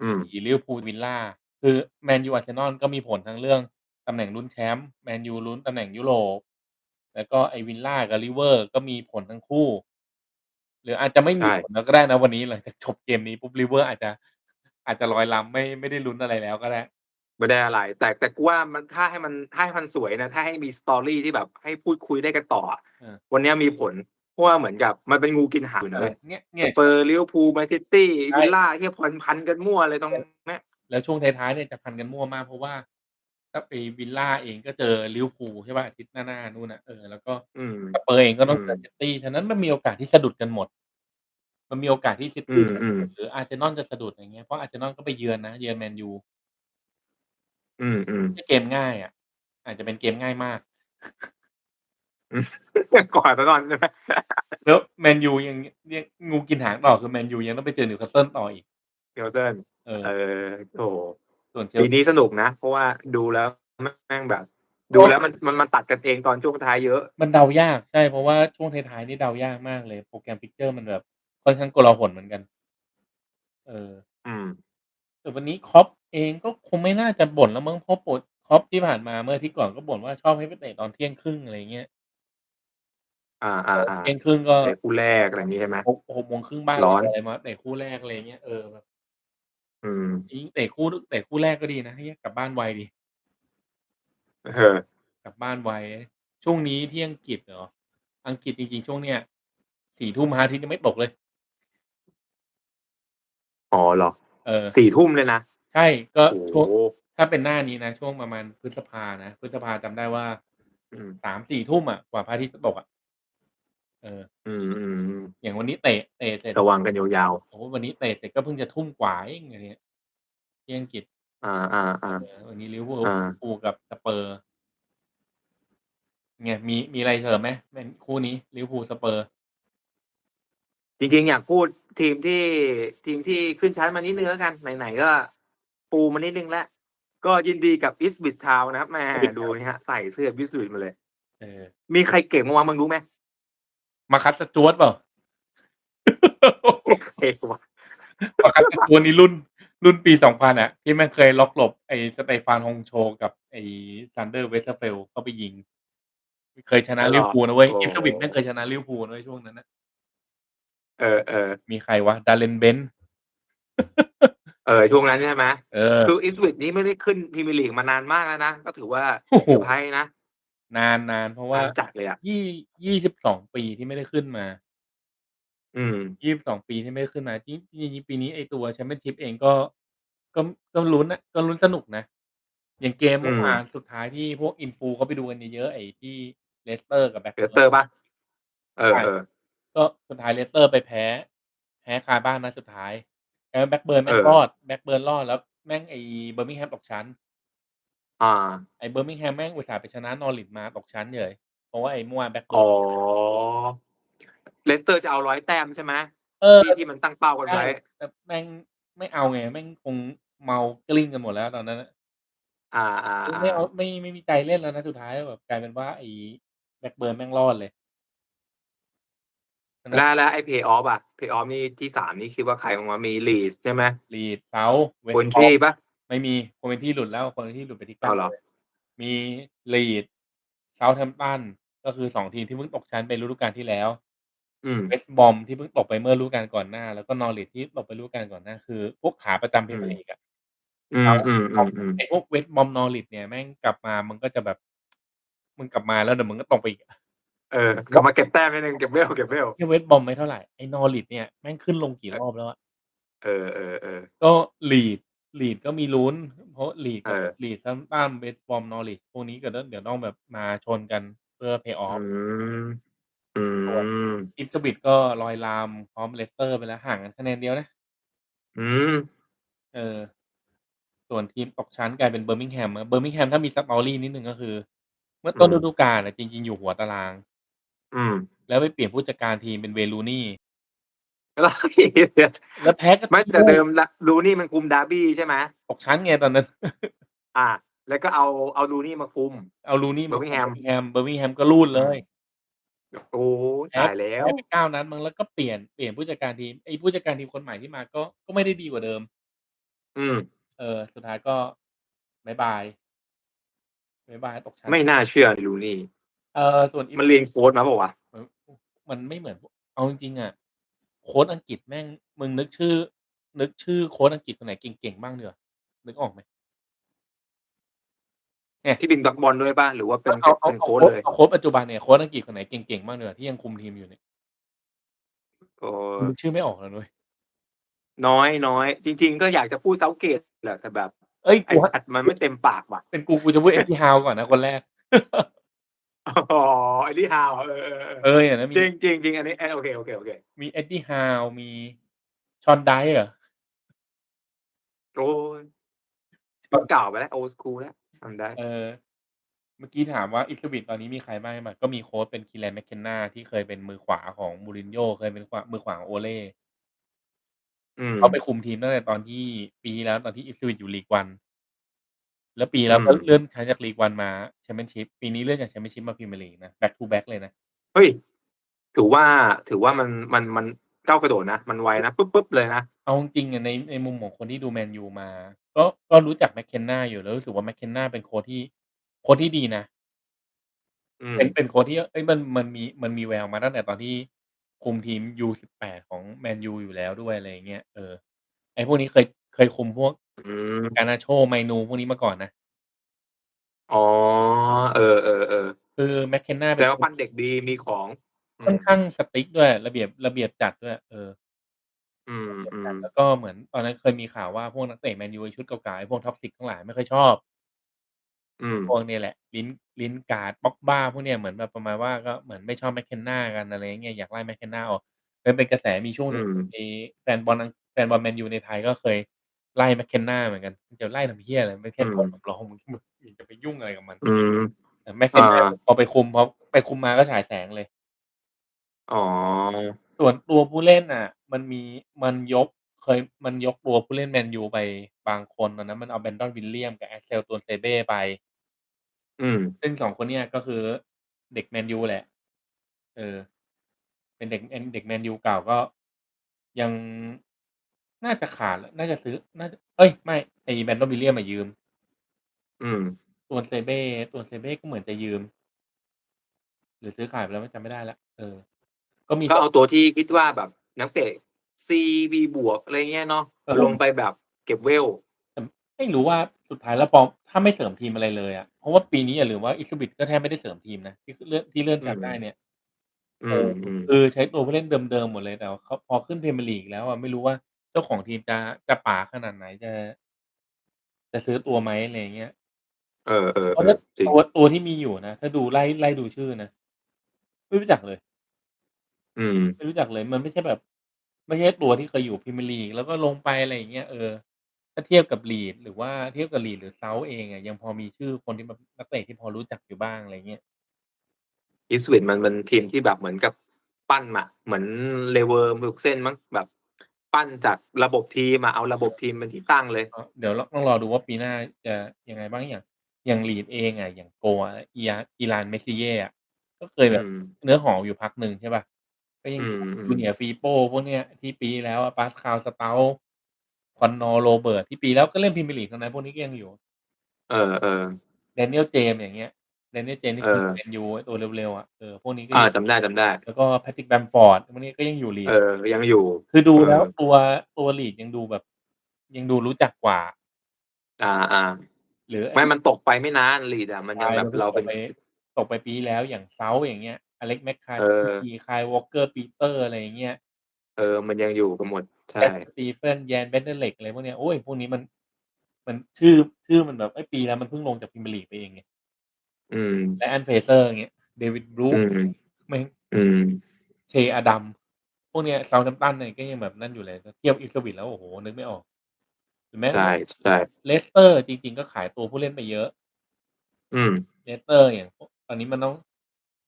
[SPEAKER 2] อืม
[SPEAKER 1] 14ลิเวอร์พูล Villa คือแมนยูอาร์เซนอลก็มีผลทั้งเรื่องตำแหน่งลุ้นแชมป์ แมนยูลุ้นตำแหน่งยุโรป แล้วก็ไอ้ Villa กับ River ก็มีผลทั้งคู่ หรืออาจจะไม่
[SPEAKER 2] ใช
[SPEAKER 1] มี่ผลแล้วก็ได้นะวันนี้หลังจากจบเกมนี้ปุ๊บ River อาจจะ อาจจะลอยลำ ไม่ ไม่ได้ลุ้นอะไรแล้วก็ได้
[SPEAKER 2] ไม่ได้อะไร แต่ แต่กูว่ามัน ถ้าให้มัน ถ้าให้มันสวยนะ ถ้าให้มี story ที่แบบให้พูดคุยได้กันต่ออะ
[SPEAKER 1] เออ
[SPEAKER 2] วันเนี้ยมีผล เพราะว่าเหมือนกับมันเป็นงูกินหาง
[SPEAKER 1] เอ
[SPEAKER 2] นะ
[SPEAKER 1] อ
[SPEAKER 2] เว้ย
[SPEAKER 1] เนี่ย เนี่ย
[SPEAKER 2] Spurs Liverpool Man City
[SPEAKER 1] ใช่
[SPEAKER 2] Villa เหี้ยพันๆกันมั่วเลยตรงเนี้ย
[SPEAKER 1] แล้วช่วงท้ายๆเนี่ยจะพันกันมั่วมาก เพราะว่าถ้าไอ้ Villa เองก็เจอลิเวอร์พูลใช่เปล่าอาทิตย์หน้าๆนู่นน่ะเออแล้วก็
[SPEAKER 2] อืม
[SPEAKER 1] Spurs เองก็ต้
[SPEAKER 2] อื
[SPEAKER 1] องเจอ
[SPEAKER 2] ม
[SPEAKER 1] City ฉะนั้นมันมีโอกาสที่สะดุดกันหมด มันมีโอกาสที่
[SPEAKER 2] อื
[SPEAKER 1] City จะสะ
[SPEAKER 2] ม
[SPEAKER 1] ดุด
[SPEAKER 2] ๆ
[SPEAKER 1] หรืออาร์เซนอลจะสะดุดอย่างเงี้ยเพราะอาร์เซนอลก็ไปเยือนนะเยือนแมนยู
[SPEAKER 2] อืม
[SPEAKER 1] ไม่ใช่เกมง่ายอะอาจจะเป็นเกมง่ายมาก
[SPEAKER 2] ๆอืมก่อนไปก่อนใช่ไหม?
[SPEAKER 1] แล้วแมนยูยังยังงูกินหางต่อคือแมนยูยังต้องไปเจอ Newcastle ต่ออีก
[SPEAKER 2] Newcastle
[SPEAKER 1] เออ
[SPEAKER 2] เออโอ้โฮ
[SPEAKER 1] ส่วนเช
[SPEAKER 2] ปี
[SPEAKER 1] ล
[SPEAKER 2] นี้สนุกนะ เพราะว่าดูแล้วแม่งแบบ ดูแล้วมันมันมันตัดกันเองตอนช่วงท้ายเยอะ
[SPEAKER 1] มันเดายากใช่เพราะว่าช่วงท้ายๆนี่เดายากมากเลย โปรแกรม fixture มันแบบ ค่อนข้างโกลาหลเหมือนกัน เออ
[SPEAKER 2] อืม
[SPEAKER 1] แต่วันนี้ Klopp เองก็คงไม่น่าจะบ่นแล้วมั้งเพราะปก Klopp ที่ผ่านมาเมื่ออาทิตย์ก่อนก็บ่นว่าชอบให้ไปเตะตอนเที่ยงครึ่งอะไรอย่างเงี้ย
[SPEAKER 2] อา
[SPEAKER 1] เออ
[SPEAKER 2] ๆ
[SPEAKER 1] เที่ยงครึ่งก็
[SPEAKER 2] ๆเตะคู่แรกอะไรงี้ใช่ไหม?
[SPEAKER 1] 6 6โมงครึ่งบ้าน
[SPEAKER 2] ร้
[SPEAKER 1] เรา
[SPEAKER 2] อน
[SPEAKER 1] อะไรมาเตะคู่แรกอะไรอย่างเงี้ยเออแบบ
[SPEAKER 2] อืม
[SPEAKER 1] จริงเตะคู่เตะคู่แรกก็ดีนะเฮียกลับบ้านไวดี
[SPEAKER 2] เออ
[SPEAKER 1] กลับบ้านไวช่วงนี้ที่อังกฤษเหรออังกฤษจริงๆช่วงเนี้ย4ทุ่มพระอาทิตย์ยังไม่ตกเลย
[SPEAKER 2] อ๋อเหรอ?
[SPEAKER 1] เออ
[SPEAKER 2] 4ทุ่มเลยนะ
[SPEAKER 1] ใช่ก็
[SPEAKER 2] โอ้
[SPEAKER 1] ช่วง
[SPEAKER 2] โฮ
[SPEAKER 1] ถ้าเป็นหน้านี้นะ ช่วงประมาณพฤษภานะพฤษภาจำได้ว่า
[SPEAKER 2] อืม
[SPEAKER 1] 3-4ทุ่มอะกว่าพระอาทิตย์จะตกอะเออ
[SPEAKER 2] อืมๆๆ
[SPEAKER 1] อย่างวันนี้เตะเตะเสร็จ
[SPEAKER 2] ระวังกันยาว
[SPEAKER 1] โอ้โฮวันนี้เตะเสร็จก็เพิ่งจะทุ่มกว่าเองอันเนี้ยที่อังกฤษ
[SPEAKER 2] ๆอา
[SPEAKER 1] เอ
[SPEAKER 2] ๆ
[SPEAKER 1] อวันนี้ลิเวอร์พูล
[SPEAKER 2] ๆอา
[SPEAKER 1] ลิเวอร์พูลกับสเปอร์ไงมีมีอะไรเสริมไหม?เป็นคู่นี้ลิเวอร์พูลสเปอร์
[SPEAKER 2] จริงๆ อยากพูดทีมที่ทีมที่ขึ้นชั้นมานิดหนึ่งแล้วกัน ไหนๆ ก็ปูมานิดหนึ่งแล้ว ก็ยินดีกับ Ipswich Town นะครับแหม
[SPEAKER 1] Ipswich
[SPEAKER 2] ดู
[SPEAKER 1] Town
[SPEAKER 2] สิครับใส่เสื้อ Ipswich มาเลย
[SPEAKER 1] เออ
[SPEAKER 2] มีใครเก่งบ้างวะมึงรู้ไหม?
[SPEAKER 1] Marcus Stewart เปล่า?
[SPEAKER 2] ใครวะ?
[SPEAKER 1] Marcus Stewart นี่รุ่น รุ่นปี2000อะที่แม่งเคยล็อกหลบไอ้ Stefan Hongcho กับไอ้ Sander Westerveld เข้าไปยิง เคยชนะ
[SPEAKER 2] อ๋อ
[SPEAKER 1] ลิเวอร์พูลนะเว้ย
[SPEAKER 2] โอ้โฮ
[SPEAKER 1] Ipswich แม่งเคยชนะลิเวอร์พูลนะเว้ยช่วงนั้นน่ะ
[SPEAKER 2] เออๆ
[SPEAKER 1] มีใครวะ Darren Bent
[SPEAKER 2] เออช่วงนั้นใช่ไหม?
[SPEAKER 1] เออ
[SPEAKER 2] คือ Ipswich นี่ไม่ได้ขึ้นพรีเมียร์ลีกมานานมากแล้วนะ ก็ถือว่า
[SPEAKER 1] โอ้โฮ
[SPEAKER 2] เซอร์ไพรส์นะ
[SPEAKER 1] นานๆเพราะว่
[SPEAKER 2] นาานจัดเลยอะ
[SPEAKER 1] ยี่22ปีที่ไม่ได้ขึ้นมา
[SPEAKER 2] อืม
[SPEAKER 1] 22ปีที่ไม่ได้ขึ้นมาที่จริงๆปีนี้ไอ้ตัว Championship เองก็ก็ก็ลุ้นอะก็ลุ้นสนุกนะ อย่างเกม
[SPEAKER 2] อื
[SPEAKER 1] เมื่อวาน
[SPEAKER 2] ม
[SPEAKER 1] สุดท้ายที่พวก Influ เขาไปดูกันเยอะๆไอ้ที่ Leicester กับ Blackburn
[SPEAKER 2] Leicester เปล่า?เอ
[SPEAKER 1] ใช่
[SPEAKER 2] อๆ
[SPEAKER 1] ก็สุดท้าย Leicester ไปแพ้ แพ้คาบ้านนัดสุดท้ายกลายเป็น Blackburn แม่ง
[SPEAKER 2] เออ
[SPEAKER 1] รอด Blackburn รอดแล้วแม่งไอ้ Birmingham ตกชั้น
[SPEAKER 2] อา
[SPEAKER 1] ไอ้ Birmingham แม่งอุตส่าห์ไปชนะ Norwich มาตกชั้นเฉยเพราะว่าไอ้เมื่อวาน
[SPEAKER 2] อ๋
[SPEAKER 1] Blackburn
[SPEAKER 2] อ Leicester จะเอา100แต้มใช่ไหม?
[SPEAKER 1] เออ
[SPEAKER 2] ที่ที่มันตั้งเป้ากัน
[SPEAKER 1] ใช่
[SPEAKER 2] ไว้
[SPEAKER 1] แต่แม่งไม่เอาไงแม่งคงเมากลิ้งกันหมดแล้วตอนนั้นน่ะ
[SPEAKER 2] อา
[SPEAKER 1] คือไม่เอา
[SPEAKER 2] ๆๆ
[SPEAKER 1] ไม่ไม่มีใจเล่นแล้วนัดสุดท้ายแล้วแบบกลายเป็นว่าไอ้ Blackburn แม่งรอดเลยอันนั้
[SPEAKER 2] แล
[SPEAKER 1] น้
[SPEAKER 2] วแล้วไอ้ Play-off อะ Play-off นี่ที่3นี่คิดว่าใครบ้างวะ?มี Leeds ใช่ไหม?
[SPEAKER 1] Leeds South West Brom
[SPEAKER 2] Coventry เปล่า?
[SPEAKER 1] ไม่มี Coventry หลุดแล้ว Coventry หลุดไปที่
[SPEAKER 2] อ้าวเหรอ?
[SPEAKER 1] 9มี Leeds Southampton ก็คือ2ทีมที่เพิ่งตกชั้นไปฤดูกาลที่แล้ว
[SPEAKER 2] อืม
[SPEAKER 1] West Brom ที่เพิ่งตกไปเมื่อฤดูกาลก่อนหน้า แล้วก็ Norwich ที่ตกไปฤดูกาลก่อนหน้า คือพวกขาประจำพ
[SPEAKER 2] อื
[SPEAKER 1] รีเมีย
[SPEAKER 2] ม
[SPEAKER 1] ร์ลีกอะ
[SPEAKER 2] อื
[SPEAKER 1] แล้วพอ
[SPEAKER 2] มๆ
[SPEAKER 1] ไอ้
[SPEAKER 2] ๆๆ
[SPEAKER 1] พวก West Brom Norwich เนี่ยแม่งกลับมามันก็จะแบบ มึงกลับมาแล้วเดี๋ยวมึงก็ตกไปอีก
[SPEAKER 2] เออกลับมาเก็บแต้มนิดหนึ่งเก็บ Wales เก็บ Wales
[SPEAKER 1] แค่ West Brom ไม่เท่าไรไอ้ Norwich เนี่ยแม่งขึ้นลงกี่รอบแล้วอะ
[SPEAKER 2] เออๆๆ
[SPEAKER 1] ก็ Leeds Leeds ก็มีลุ้น เพราะ Leeds
[SPEAKER 2] เอ
[SPEAKER 1] กับ
[SPEAKER 2] อ
[SPEAKER 1] Leeds Southampton West Brom Norwich พวกนี้ก็เดี๋ยวเดี๋ยวต้องแบบมาชนกันเพื่อ
[SPEAKER 2] อื
[SPEAKER 1] Play-off
[SPEAKER 2] มอื
[SPEAKER 1] ส่วน
[SPEAKER 2] ม
[SPEAKER 1] Ipswich ก็ลอยลามพร้อม Leicester ไปแล้วห่างกันคะแนนเดียวนะ
[SPEAKER 2] อืม
[SPEAKER 1] เออ ส่วนทีมตกชั้นกลายเป็น Birmingham อะ Birmingham ถ้ามี story นิดหนึ่งก็คือ เมื่อ
[SPEAKER 2] อื
[SPEAKER 1] ต้นฤ
[SPEAKER 2] ม
[SPEAKER 1] ดูกาลอะจริง ๆ อยู่หัวตาราง
[SPEAKER 2] อืม
[SPEAKER 1] แล้วไปเปลี่ยนผู้จัดการทีมเป็น Wayne Rooney
[SPEAKER 2] อะไร
[SPEAKER 1] แล้วแพ้กัน
[SPEAKER 2] ไม่
[SPEAKER 1] ทุก
[SPEAKER 2] แต่
[SPEAKER 1] ลู
[SPEAKER 2] เดิ
[SPEAKER 1] ก
[SPEAKER 2] มละ Rooney มันคุม Derby ใช่ไหม?
[SPEAKER 1] ตกชั้นไงตอนนั้น
[SPEAKER 2] อาแล้วก็เอาเอา Rooney มาคุม
[SPEAKER 1] เอา Rooney มาคุม
[SPEAKER 2] Birmingham
[SPEAKER 1] Birmingham Birmingham ก็รูด
[SPEAKER 2] อื
[SPEAKER 1] เล
[SPEAKER 2] ม
[SPEAKER 1] ย
[SPEAKER 2] โอ้โฮ
[SPEAKER 1] แพ้
[SPEAKER 2] ตายแล้
[SPEAKER 1] แพ้
[SPEAKER 2] ว
[SPEAKER 1] ไป9นัดมั้งแล้วก็เปลี่ยนเปลี่ยนผู้จัดการทีมไอ้ผู้จัดการทีมคนใหม่ที่มาก็ก็ไม่ได้ดีกว่าเดิม
[SPEAKER 2] อืม
[SPEAKER 1] เออ สุดท้ายก็บ๊ายบายบ๊ายบายตกชั้น
[SPEAKER 2] ไม่น่าเชื่อ Rooney
[SPEAKER 1] เออส่วน
[SPEAKER 2] มัน
[SPEAKER 1] Ipswich
[SPEAKER 2] เรียนโคชมาเปล่าวะ?
[SPEAKER 1] เออมันไม่เหมือน เอาจริงๆอะโคชอังกฤษแม่ง มึงนึกชื่อ นึกชื่อโคชอังกฤษคนไหนเก่งๆบ้างดีกว่านึกออกไหม?เนี่ย
[SPEAKER 2] ที่เป็นนักบอลด้วยเปล่า?หรือว่าเป็
[SPEAKER 1] ก็
[SPEAKER 2] น
[SPEAKER 1] เอา
[SPEAKER 2] แค่
[SPEAKER 1] เอา
[SPEAKER 2] เป็น
[SPEAKER 1] เอา
[SPEAKER 2] โค
[SPEAKER 1] โค
[SPEAKER 2] ช
[SPEAKER 1] ช
[SPEAKER 2] เลย?
[SPEAKER 1] เอาโคชปัจจุบันเนี่ยโคชอังกฤษคนไหนเก่งๆบ้างดีกว่าที่ยังคุมทีมอยู่เนี่ย?
[SPEAKER 2] เออ
[SPEAKER 1] นึกชื่อไม่ออกแล้วนุ้ย
[SPEAKER 2] น้อยน้อย จริง ๆ ก็อยากจะพูด Southgate แหละแต่แบบ
[SPEAKER 1] เฮ้ย
[SPEAKER 2] ไอ้
[SPEAKER 1] กูว่า
[SPEAKER 2] สัตว์มันไม่เต็มปากว่ะ
[SPEAKER 1] เป็นกูกูจะพูด Eddie Howe ก่อนนะคนแรก
[SPEAKER 2] อ๋อ Eddie Howe เออ
[SPEAKER 1] เอออย่างนั้น
[SPEAKER 2] ๆ
[SPEAKER 1] มี
[SPEAKER 2] ๆจริงๆจริงอันนี้อาโอเคๆๆ
[SPEAKER 1] มี Eddie Howe มี Sean Dyche เหรอ?
[SPEAKER 2] โอ๊ยรุ่นเก่าไปแล้ว Old School แล้วจำได้
[SPEAKER 1] เออ เมื่อกี้ถามว่า Ipswich ตอนนี้มีใครบ้างไหมก็มีโคชเป็น Kieran McKenna ที่เคยเป็นมือขวาของ Mourinho เคยเป็นขวามือขวาของ Ole
[SPEAKER 2] อืม
[SPEAKER 1] เขาไปคุมทีมตั้งแต่ตอนที่ปีที่แล้วตอนที่ Ipswich อยู่ League One แล้วปีแล้ว
[SPEAKER 2] อืม
[SPEAKER 1] ก็เลื่อนชั้นจาก League One มา Championship ปีนี้เลื่อนจาก Championship มา Premier League นะ back to back เลยนะ
[SPEAKER 2] เฮ้ยถือว่าถือว่ามันมันมันก้าวกระโดดนะ มันไวนะปุ๊บๆเลยนะ
[SPEAKER 1] เอาจริงๆอะในในมุมของคนที่ดูแมนยูมา ก็ก็รู้จัก McKenna อยู่แล้วรู้สึกว่า McKenna เป็นโคชที่โคชที่ดีนะ
[SPEAKER 2] อืม
[SPEAKER 1] เป็นเป็นโคชที่เฮ้ยมันมันมีมันมีแววมาตั้งแต่ตอนที่คุมทีม U18 ของแมนยูอยู่แล้วด้วยอะไรอย่างเงี้ยเออไอ้พวกนี้เคย เคยคุมพวก
[SPEAKER 2] อืม
[SPEAKER 1] Garnacho Mainoo พวกนี้มาก่อนนะ
[SPEAKER 2] อ๋อ เออ ๆ ๆ
[SPEAKER 1] คือ McKenna
[SPEAKER 2] แส
[SPEAKER 1] เป็
[SPEAKER 2] ด
[SPEAKER 1] น
[SPEAKER 2] งว่า
[SPEAKER 1] โค
[SPEAKER 2] ปั้
[SPEAKER 1] ช
[SPEAKER 2] นเด็กดีมีของ อื
[SPEAKER 1] ค่อน
[SPEAKER 2] ม
[SPEAKER 1] ข้าง strict ด้วย ระเบียบ ระเบียบจัดด้วย เออ
[SPEAKER 2] อื
[SPEAKER 1] ระเบียบจัด
[SPEAKER 2] ม
[SPEAKER 1] แล้วก็เหมือนตอนนั้นเคยมีข่าวว่า พวกนักเตะแมนยูชุดเก่า ๆ ไอ้พวก toxic ทั้งหลายไม่ค่อยชอบ
[SPEAKER 2] อืม
[SPEAKER 1] พวกเนี่ยแหละ ลิน Lingard Pogba พวกเนี้ยเหมือนแบบประมาณว่า ก็เหมือนไม่ชอบ McKenna กัน อะไรอย่างเงี้ย อยากไล่ McKenna ออกเลยเป็นกระแสมีช่วงหนึ่ง
[SPEAKER 2] อืม
[SPEAKER 1] ไอ้แฟนบอลอัง แฟนบอลแมนยูในไทยก็เคย ไล่ McKenna เหมือนกันมึงจะไล่ทำเหี้ยอะไรมันแค่
[SPEAKER 2] อื
[SPEAKER 1] ตัว
[SPEAKER 2] ม
[SPEAKER 1] สำรองมึงมึงมึงจะไปยุ่งอะไรกับมัน
[SPEAKER 2] อืม
[SPEAKER 1] แต่
[SPEAKER 2] อา
[SPEAKER 1] McKenna พอไปคุมพอไปคุมมาก็ฉายแสงเลย
[SPEAKER 2] อ๋อ
[SPEAKER 1] ส่วนตัวผู้เล่นน่ะ มันมีมันยกเคยมันยกตัวผู้เล่นแมนยูไปบางคนตอนนั้นมันเอา Brandon Williams กับ Axel Tuanzebe ไป
[SPEAKER 2] อืม
[SPEAKER 1] ซึ่ง2คนเนี้ยก็คือเด็กแมนยูแหละ เออ เป็นเด็กเอ็นเด็กแมนยูเก่าก็ยัง น่าจะขาดน่าจะซื้อ น่าจะเอ๊ยไม่ไอ้ Brandon Williams อะยืม
[SPEAKER 2] อืม
[SPEAKER 1] Tuanzebe Tuanzebe ก็เหมือนจะยืม หรือซื้อขายไปแล้วจำไม่ได้แล้วเออ ก็มี
[SPEAKER 2] ก็
[SPEAKER 1] สอ
[SPEAKER 2] เอา
[SPEAKER 1] ง
[SPEAKER 2] ตัวที่คิดว่าแบบนักเตะ CB บวกอะไรเงี้ยเนาะ
[SPEAKER 1] เออ
[SPEAKER 2] ลงไปแบบเก็บ Well
[SPEAKER 1] แต่ไม่รู้ว่าสุดท้ายแล้วพอถ้าไม่เสริมทีมอะไรเลยอะเพราะว่าปีนี้อย่าลืมว่า Ipswich ก็แทบไม่ได้เสริมทีมนะที่เลื่อนที่เลื่อน
[SPEAKER 2] อื
[SPEAKER 1] ชั้นได้
[SPEAKER 2] ม
[SPEAKER 1] เนี่ย
[SPEAKER 2] อื
[SPEAKER 1] เออ
[SPEAKER 2] ม
[SPEAKER 1] คื
[SPEAKER 2] ๆ
[SPEAKER 1] อใช้ตัวผู้เล่นเดิมๆหมดเลยแต่ว่าเขาพอขึ้น Premier League แล้วอะไม่รู้ว่า เจ้าของทีมจะ จะป๋าขนาดไหน จะ จะซื้อตัวไหมอะไรอย่างเงี้ย
[SPEAKER 2] เออ
[SPEAKER 1] เพราะถ้า
[SPEAKER 2] ๆๆจริง
[SPEAKER 1] ตัวตัวที่มีอยู่นะ ถ้าดูไล่ไล่ดูชื่อนะ ไม่รู้จักเลย
[SPEAKER 2] อืม
[SPEAKER 1] ไม่รู้จักเลย มันไม่ใช่แบบ ไม่ใช่ตัวที่เคยอยู่ Premier League แล้วก็ลงไปอะไรอย่างเงี้ยเออถ้าเทียบกับ Leeds หรือว่าเทียบกับ Leeds หรือ South เองอะยังพอมีชื่อคนที่แบบนักเตะที่พอรู้จักอยู่บ้างอะไรอย่างเงี้ย
[SPEAKER 2] Ipswich มันเป็นทีมที่แบบเหมือนกับปั้นมาเหมือน Leverkusen มั้งแบบ ปั้นจากระบบทีมอะเอาระบบทีมเป็นที่ตั้งเลย
[SPEAKER 1] ก็เดี๋ยวรต้องรอดูว่าปีหน้าจะยังไงบ้างอย่างอย่าง Leeds เองอะอย่าง Go อะอียา Ilan Messier อะก็เคย
[SPEAKER 2] อื
[SPEAKER 1] แบบ
[SPEAKER 2] ม
[SPEAKER 1] เนื้อหอมอยู่พักหนึ่งใช่เปล่าก็ยั
[SPEAKER 2] อื
[SPEAKER 1] ง
[SPEAKER 2] ม
[SPEAKER 1] Junior
[SPEAKER 2] ๆ
[SPEAKER 1] Firpo พวกเนี้ยที่ปีที่แล้วอะ Pascal Struijk Connor Roberts ที่ปีแล้วก็เล่น Premier League ทั้งนั้นพวกนี้ก็ยังอยู่
[SPEAKER 2] เออๆ
[SPEAKER 1] Daniel James อย่างเงี้ย Daniel James ที่
[SPEAKER 2] เอ
[SPEAKER 1] เคย
[SPEAKER 2] อ
[SPEAKER 1] อยู่แมนยูไอ้ตัวเร็วๆอะเออพวกนี้ก็
[SPEAKER 2] อา
[SPEAKER 1] ยัง
[SPEAKER 2] จำได้จำได้
[SPEAKER 1] แล้วก็ Patrick Bamford พวกนี้ก็ยังอยู่
[SPEAKER 2] เอ
[SPEAKER 1] Leeds
[SPEAKER 2] อยังอยู่
[SPEAKER 1] คือดู
[SPEAKER 2] เอ
[SPEAKER 1] แล้ว
[SPEAKER 2] อ
[SPEAKER 1] ตัวตัว Leeds ยังดูแบบ ยังดูรู้จักกว่า
[SPEAKER 2] อาๆ
[SPEAKER 1] หรือ
[SPEAKER 2] ไม่มันตกไปไม่นาน Leeds อะมัน
[SPEAKER 1] ใช่
[SPEAKER 2] ยังแบ
[SPEAKER 1] มั
[SPEAKER 2] บ
[SPEAKER 1] นเพิ่ง
[SPEAKER 2] เรา
[SPEAKER 1] ต
[SPEAKER 2] เป็
[SPEAKER 1] ก
[SPEAKER 2] น
[SPEAKER 1] ไปตกไปปีที่แล้วอย่าง South อย่างเงี้ย Alex
[SPEAKER 2] เอ
[SPEAKER 1] McCarthy
[SPEAKER 2] อ
[SPEAKER 1] Kyle Walker-Peters อะไรอย่างเงี้ย
[SPEAKER 2] เออ มันยังอยู่กันหมดใช่
[SPEAKER 1] Jack Stephens Jan Bednarek อะไรพวกเนี้ยโอ๊ยพวกนี้มัน มันชื่อชื่อมันแบบเฮ้ยปีแล้วมันเพิ่งลงจาก Premier League ไปเองไง
[SPEAKER 2] อืม
[SPEAKER 1] Ryan Fraser อย่างเงี้ย David
[SPEAKER 2] อื
[SPEAKER 1] Brooks
[SPEAKER 2] ม
[SPEAKER 1] แม่ง
[SPEAKER 2] อืม
[SPEAKER 1] Che Adams พวกเนี้ย Southampton เนี่ยก็ยังแบบนั่นอยู่เลยถ้าเทียบ Ipswich แล้ว โอ้โฮนึกไม่ออก หรือแม้ก
[SPEAKER 2] ใช
[SPEAKER 1] ระทั่ง่
[SPEAKER 2] ๆ
[SPEAKER 1] Leicester จริง ๆ ก็ขายตัวผู้เล่นไปเยอะ
[SPEAKER 2] อืม
[SPEAKER 1] Leicester อย่างพวกตอนนี้มันต้อง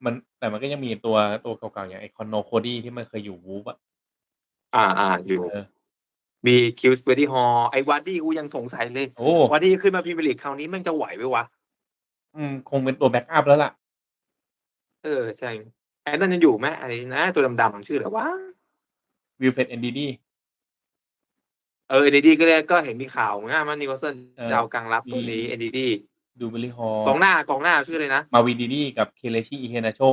[SPEAKER 1] มัน แต่มันก็ยังมีตัวตัวเก่า ๆ อย่างไอ้ Conor Cody ที่มันเคยอยู่ Wolves อะ
[SPEAKER 2] อา ๆ อยู่
[SPEAKER 1] เออ
[SPEAKER 2] มี Kirsty Hall ไอ้ Vardy กูยังสงสัยเลย
[SPEAKER 1] โอ้
[SPEAKER 2] Vardy ขึ้นมา Premier League คราวนี้แม่งจะไหวไหมวะ?
[SPEAKER 1] อืม คงเป็นตัวแบ็กอัปแล้วล่ะ
[SPEAKER 2] เออ ใช่ ไอ้นั่นยังอยู่ไหมไอ้นะ ตัวดำๆชื่ออะไรวะ?
[SPEAKER 1] Wilfred Ndidi
[SPEAKER 2] เออ Ndidi ก็เลยก็เห็นมีข่าวนะว่า Newcastle
[SPEAKER 1] เออ
[SPEAKER 2] จะเอากลางรับ
[SPEAKER 1] มี
[SPEAKER 2] ตัวนี้ Ndidi
[SPEAKER 1] Dewberry
[SPEAKER 2] ก
[SPEAKER 1] Hall
[SPEAKER 2] องหน้ากองหน้าชื่ออะไรนะ?
[SPEAKER 1] Marvin Didi กับ Kelechi Iheanacho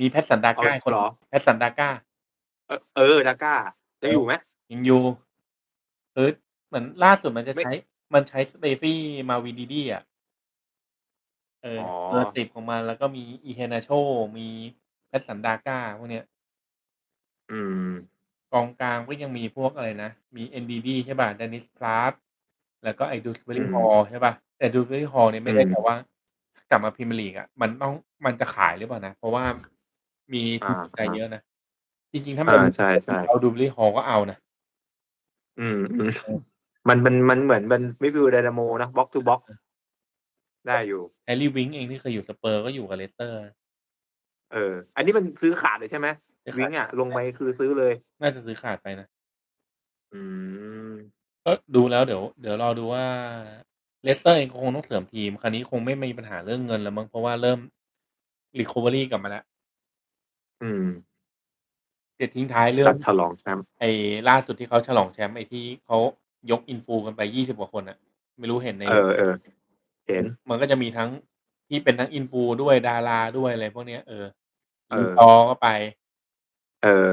[SPEAKER 1] มี Patson
[SPEAKER 2] อ๋อ
[SPEAKER 1] Daka อีกคน
[SPEAKER 2] เห
[SPEAKER 1] ห
[SPEAKER 2] ร
[SPEAKER 1] นึ่
[SPEAKER 2] อ?
[SPEAKER 1] ง Patson Daka
[SPEAKER 2] เออเออ Daka
[SPEAKER 1] เอ
[SPEAKER 2] ยัง
[SPEAKER 1] อ
[SPEAKER 2] อยู่ไหม?
[SPEAKER 1] ยังอยู่เออเหมือนล่าสุดมันจะ
[SPEAKER 2] ไม่
[SPEAKER 1] ใช้ มันใช้ Stephy Marvin Didi อะ เออ
[SPEAKER 2] อ๋อ
[SPEAKER 1] เบอร์10 ของมัน แล้วก็มี Iheanacho มี Patson Daka พวกเนี้ย
[SPEAKER 2] อืม
[SPEAKER 1] กองกลางก็ยังมีพวกอะไรนะ มี Ndidi ใช่เปล่า Dennis Praet แล้วก็ ไอ้
[SPEAKER 2] อื
[SPEAKER 1] Dewsbury
[SPEAKER 2] ม
[SPEAKER 1] Hall ใช่เปล่า แต่ Dewsbury Hall เนี่ย
[SPEAKER 2] อื
[SPEAKER 1] ไม่แน่ใจ
[SPEAKER 2] ม
[SPEAKER 1] ว่ากลับมา Premier League อะ มันต้อง มันจะขายหรือเปล่านะ เพราะว่ามี
[SPEAKER 2] อ
[SPEAKER 1] ทีมสนใจาเย
[SPEAKER 2] ๆ
[SPEAKER 1] อะนะ จริง ๆ ถ้า
[SPEAKER 2] อ
[SPEAKER 1] มันา
[SPEAKER 2] ใช่
[SPEAKER 1] เอา
[SPEAKER 2] ๆ
[SPEAKER 1] Dewsbury Hall ก็เอานะ
[SPEAKER 2] อืมๆ
[SPEAKER 1] เออ
[SPEAKER 2] มันมันมันเหมือนเป็นมิดฟิลด์ไดนาโมนะบ็อกทูบ็อกได้อยู่
[SPEAKER 1] แฮร์รี่วิงเองที่เคยอยู่สเปอร์ก็อยู่กับเลสเตอร์
[SPEAKER 2] เออ อันนี้มันซื้อขาดเลยใช่ไหมวิงอะ ลงไปคือซื้อเลย
[SPEAKER 1] น่าจะซื้อขาดไปนะ
[SPEAKER 2] อืม
[SPEAKER 1] ก็ดูแล้วเดี๋ยว เดี๋ยวรอดูว่าเลสเตอร์เองก็คงต้องเสริมทีม คราวนี้คงไม่มีปัญหาเรื่องเงินแล้วมั้งเพราะว่าเริ่มรีค o เวอรี่กลับมาแล้ว
[SPEAKER 2] อืม
[SPEAKER 1] เดี๋ยวทิ้งท้ายเรื่อ
[SPEAKER 2] ตั
[SPEAKER 1] ง
[SPEAKER 2] ดฉลองแชมป์
[SPEAKER 1] ไอ้ล่าสุดที่เขาฉลองแชมป์ไอ้ที่เขา ยกอินฟูกันไปยี่สิบกว่าคนอะไม่รู้เห็นใน
[SPEAKER 2] เออเออเห็น
[SPEAKER 1] มันก็จะมีทั้งที่เป็นทั้งอินฟูด้วยดาราด้วยอะไรพวกเนี้ย เออ
[SPEAKER 2] เอ
[SPEAKER 1] ลิ
[SPEAKER 2] อ
[SPEAKER 1] งตอก็ไป
[SPEAKER 2] เออ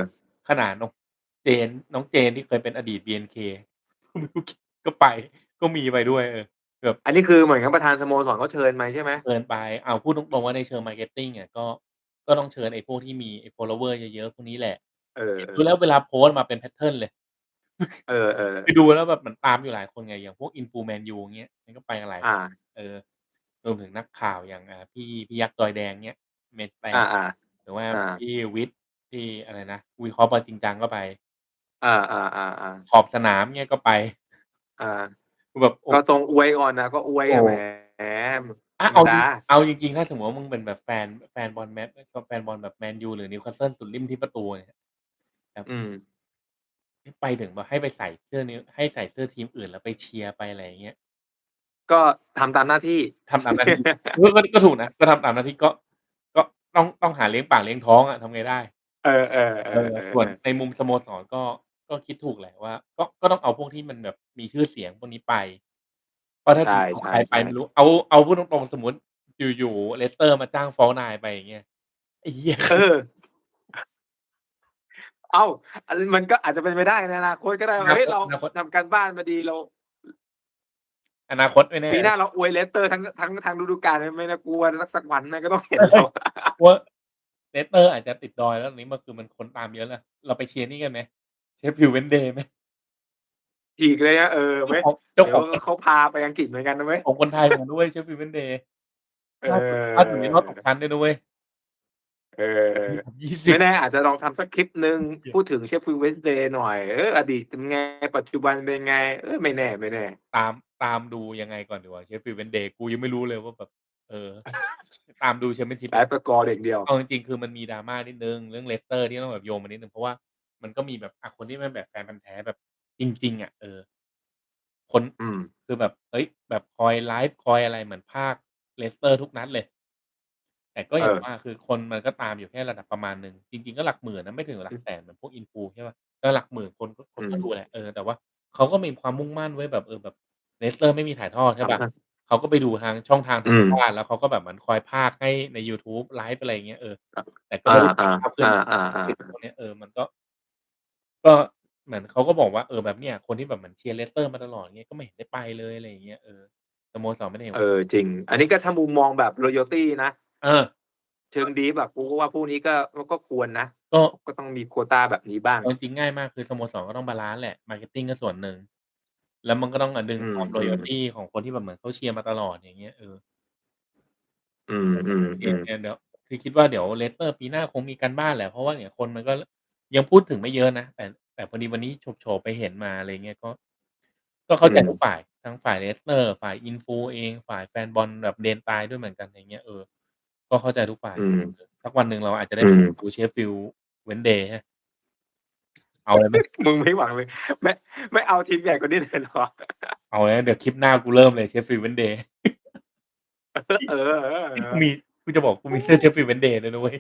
[SPEAKER 1] ขนาดน้องเจน น้องเจนที่เคยเป็นอดีต BNK ก็ไป ก็มีไปด้วยเออแบบ
[SPEAKER 2] อันนี้คือเหมือนกับประธานสโมสรเขาเชิญมาใช่ไหม
[SPEAKER 1] เกินไปเอาพูดตรงๆว่าในเชิงมาร์เก็ตติ้งอะก็ก็ต้องเชิญไอ้พวกที่มีไอ้ follower เยอะๆพวกนี้แหละ
[SPEAKER 2] เออเอ
[SPEAKER 1] ดู
[SPEAKER 2] อ
[SPEAKER 1] แล้วเวลาโพสต์มาเป็นแพทเทิร์นเลย
[SPEAKER 2] เออเออ
[SPEAKER 1] ไปดูแล้วแบบมันตามอยู่หลายคนไงอย่างพวกอินฟูแมนยูเงี้ยมันก็ไปกันหลายคน
[SPEAKER 2] อ่า
[SPEAKER 1] เออรวมถึงนักข่าวอย่างอ่าพี่พี่ยักษ์ดอยแดงเนี้ยเมสแปน
[SPEAKER 2] อ่าอ่า
[SPEAKER 1] หรือว่า
[SPEAKER 2] อ่า
[SPEAKER 1] พี่วิทย์ที่อะไรนะวิเคราะห์บอลจริงจังก็ไป
[SPEAKER 2] อ่าอ่าอ่าอ่า
[SPEAKER 1] ขอบสนามเนี้ยก็ไป
[SPEAKER 2] อ่า
[SPEAKER 1] คือแบบโอ้
[SPEAKER 2] ก็ทรงอวยก่อนนะก็อวยอะ
[SPEAKER 1] โอ้
[SPEAKER 2] แหม
[SPEAKER 1] อะเอา
[SPEAKER 2] ธรรมดา
[SPEAKER 1] เอาจริงๆ ถ้าสมมติว่ามึงเป็นแบบแฟนแฟนบอลแมนแฟนบอลแบบแมนยูหรือนิวคาสเซิลสุดริมที่ประตูเนี่ย
[SPEAKER 2] อืม
[SPEAKER 1] ไปถึงแบบให้ไปใส่เสื้อนี้ ให้ใส่เสื้อทีมอื่นแล้วไปเชียร์ไปอะไรอย่างเงี้ย
[SPEAKER 2] ก็ทำตามหน้าที่
[SPEAKER 1] ทำตามหน้าที่ ก็ก็ก็ถูกนะ ก็ทำตามหน้าที่ก็ ก็ต้องต้องหาเลี้ยงปากเลี้ยงท้องอะทำไงได้
[SPEAKER 2] เออเออเอ
[SPEAKER 1] เอ
[SPEAKER 2] อ
[SPEAKER 1] อ
[SPEAKER 2] เออ
[SPEAKER 1] ส่วนในมุมสโมสรก็ก็คิดถูกแหละว่า ก็ก็ต้องเอาพวกที่มันแบบมีชื่อเสียงพวกนี้ไป เพราะถ้า
[SPEAKER 2] ใช่
[SPEAKER 1] เอา
[SPEAKER 2] ใช่
[SPEAKER 1] ใครไป
[SPEAKER 2] ใช่
[SPEAKER 1] ไม่รู้ เอาเอาพูดตรงๆสมมติอยู่ๆเลสเตอร์มาจ้างฟอลนายไปอย่างเงี้ยไอ้เหี้ย
[SPEAKER 2] เออเอ้าอันนี้มันก็อาจจะเป็นไปได้ในอนาคตก็ได้ว่าเฮ้ยเราทำการบ้านมาดีเรา
[SPEAKER 1] อนาคตไม่แน่
[SPEAKER 2] ปีหน้าเราอวยเลสเตอร์ทั้งทั้งทั้งฤดูกาลไม่น่ากลัวสักสักวันแม่งก็ต้องเห็นเรา
[SPEAKER 1] ว่าเลสเตอร์อาจจะติดดอยแล้วตอนนี้มันคือมันคนตามเยอะแล้วเราไปเชียร์นี่กันไหมเชฟฟิลด์เวนเดย์ไหม
[SPEAKER 2] อีกเลยนะเออไหม
[SPEAKER 1] เจ้า
[SPEAKER 2] เดี๋
[SPEAKER 1] ข
[SPEAKER 2] ย
[SPEAKER 1] อ
[SPEAKER 2] ว
[SPEAKER 1] ง
[SPEAKER 2] เขาพาไปอังกฤษเหมือนกันนะเว้ย
[SPEAKER 1] ของคนไทยมาด้วยเชฟฟิลด์เวนเดย์
[SPEAKER 2] เออ
[SPEAKER 1] ล่าสุดนี้เราตกชั้นด้วยนะเว้ย
[SPEAKER 2] เออ
[SPEAKER 1] ยี่สิบ
[SPEAKER 2] ไม่แน่อาจจะลองทำสักคลิปหนึ่งพูดถึงเชฟฟิลด์เวสเดย์หน่อยเอออดีตเป็นไง ปัจจุบันเป็นไง เออไม่แน่ไม่แน่
[SPEAKER 1] ตามตามดูยังไงก่อนดีกว่าเชฟฟิลด์เวนเดย์กูยังไม่รู้เลยว่าแบบ เออ ตามดูแชมเปี้ยนชิพ
[SPEAKER 2] แปดประกอร์เด็กเดียว
[SPEAKER 1] เอาจริงๆคือมันมีดราม่านิดนึง เรื่องเลสเตอร์ที่ต้องแบบโยงมานิดนึง เพราะว่ามันก็มีแบบอะคนที่มันแบบแฟนพันธุ์แท้แบบจริง ๆ อะ เออ คน
[SPEAKER 2] อืม
[SPEAKER 1] คือแบบ เอ้ย แบบคอยไลฟ์คอยอะไรเหมือนภาคเลสเตอร์ทุกนัดเลย แต่ก็อย่าง
[SPEAKER 2] เออ
[SPEAKER 1] ว่า คือคนมันก็ตามอยู่แค่ระดับประมาณหนึ่ง จริง ๆ ก็หลักหมื่นนะ ไม่ถึงหลักแสนเหมือนพวกอินฟูใช่ป่ะก็หลักหมื่น คนก็คนก็
[SPEAKER 2] อืม
[SPEAKER 1] ดูแหละ เออ แต่ว่าเขาก็มีความมุ่งมั่นไว้แบบ เออ แบบเลสเตอร์ไม่มีถ่ายทอด ใช่ป่ะ
[SPEAKER 2] ครับ
[SPEAKER 1] เขาก็ไปดูทางช่องทาง
[SPEAKER 2] อื
[SPEAKER 1] ทาง
[SPEAKER 2] ม
[SPEAKER 1] บ้านแล้วเขาก็แบบเหมือนคอยพากย์ให้ใน YouTube ไลฟ์อะไรอย่างเงี้ย เออ
[SPEAKER 2] ครับ
[SPEAKER 1] แต่ก็ไม่ได้
[SPEAKER 2] อ่า
[SPEAKER 1] ภาพขึ้น
[SPEAKER 2] อ่าอ่าอ่า
[SPEAKER 1] ติดตรงเนี้ย เออ มันก็ ก็เหมือนเขาก็บอกว่า เออ แบบเนี้ย คนที่แบบเหมือนเชียร์เลสเตอร์มาตลอดเงี้ย ก็ไม่เห็นได้ไปเลย อะไรอย่างเงี้ย เออ สโมสรไม่ได้ เห็น
[SPEAKER 2] เออ จริง อันนี้ก็ถ้ามุมมองแบบ loyalty นะ
[SPEAKER 1] เออ
[SPEAKER 2] เชิงดีแบบกูก็ว่าพวกนี้ก็ก็ควรนะ
[SPEAKER 1] ก็
[SPEAKER 2] ก็ต้องมีโควตาแบบนี้บ้าง
[SPEAKER 1] เอาจริงๆง่ายมากคือสโมสรก็ต้องบาลานซ์แหละมาร์เก็ตติ้งก็ส่วนหนึ่ง แล้วมันก็ต้องอะดึง
[SPEAKER 2] อืม
[SPEAKER 1] ความ
[SPEAKER 2] อืม
[SPEAKER 1] รอยัลตี้ของคนที่แบบเหมือนเขาเชียร์มาตลอดอย่างเงี้ยเออ
[SPEAKER 2] อืมอืม
[SPEAKER 1] เดี๋
[SPEAKER 2] อื
[SPEAKER 1] ยว
[SPEAKER 2] ม
[SPEAKER 1] เนี่ยเดี๋ยวคือคิดว่าเดี๋ยวเลสเตอร์ปีหน้าคงมีการบ้านแหละเพราะว่าเนี่ยคนมันก็ยังพูดถึงไม่เยอะนะแต่แต่พอดีวันนี้โฉบๆไปเห็นมาอะไรเงี้ยก็ ก็เข้าใจ
[SPEAKER 2] อืม
[SPEAKER 1] ทุกฝ่ายทั้งฝ่ายเลสเตอร์ ฝ่ายอินฟูเอง ฝ่ายแฟนบอลแบบเดนตายด้วยเหมือนกันอย่างเงี้ยเออ ก็เข้าใจทุกฝ่าย
[SPEAKER 2] อืม
[SPEAKER 1] สักวันหนึ่งเราอาจจะได้
[SPEAKER 2] อืม
[SPEAKER 1] ดูเชฟฟิลด์เวนเดย์ฮะเอาเลยไหม
[SPEAKER 2] มึงไม่หวังเลย ไม่ไม่เอาทีมใหญ่กว่านี้เลยเหรอ
[SPEAKER 1] เอาเลยเดี๋ยวคลิปหน้ากูเริ่มเลยเชฟฟิลด์เวนเดย์
[SPEAKER 2] เออเออเอ
[SPEAKER 1] กู
[SPEAKER 2] อ
[SPEAKER 1] มีกูจะบอกกูมีเสื้อเชฟฟิลด์เวนเดย์เลยนะเว้ย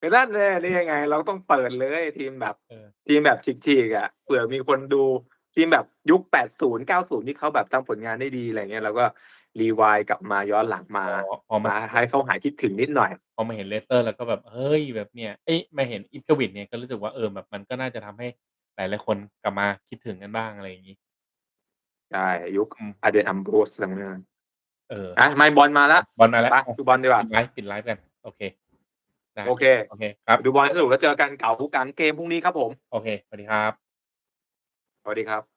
[SPEAKER 2] ก็นั่นเลยนี่ยังไง เราต้องเปิดเลยทีมแบบ
[SPEAKER 1] เออ
[SPEAKER 2] ทีมแบบฉีกๆอะเผื่อมีคนดูทีมแบบยุค80 90ที่เขาแบบทำผลงานได้ดีอะไรเงี้ยเราก็ รีวายกลับมาย้อนหลังมา
[SPEAKER 1] พอพอมา
[SPEAKER 2] มาให้เขาหายคิดถึงนิดหน่อย
[SPEAKER 1] พอมาเห็นเลสเตอร์แล้วก็แบบเฮ้ยแบบเนี่ยเอ้ยมาเห็นอิปสวิตเนี่ยก็รู้สึกว่าเออแบบมันก็น่าจะทำให้หลายหลายๆคนกลับมาคิดถึงกันบ้างอะไรอย่างนี้
[SPEAKER 2] ใช่ ยุค
[SPEAKER 1] อืม
[SPEAKER 2] อเดนอัมโบรสอะไรเงี้ย
[SPEAKER 1] เออ
[SPEAKER 2] อะไม่บอลมาแล้ว
[SPEAKER 1] บอลมาแล้ว
[SPEAKER 2] ไปดูบอลดีกว่า
[SPEAKER 1] ปิดไลฟ์ปิดไลฟ์กันโอเคได้
[SPEAKER 2] โอเค
[SPEAKER 1] โอเคครับ
[SPEAKER 2] ดูบอลให้สนุกแล้วเจอกันเก่าผู้กลางเกมพรุ่งนี้ครับผม
[SPEAKER 1] โอเคสวัสดีครับ
[SPEAKER 2] สวัสดีครับ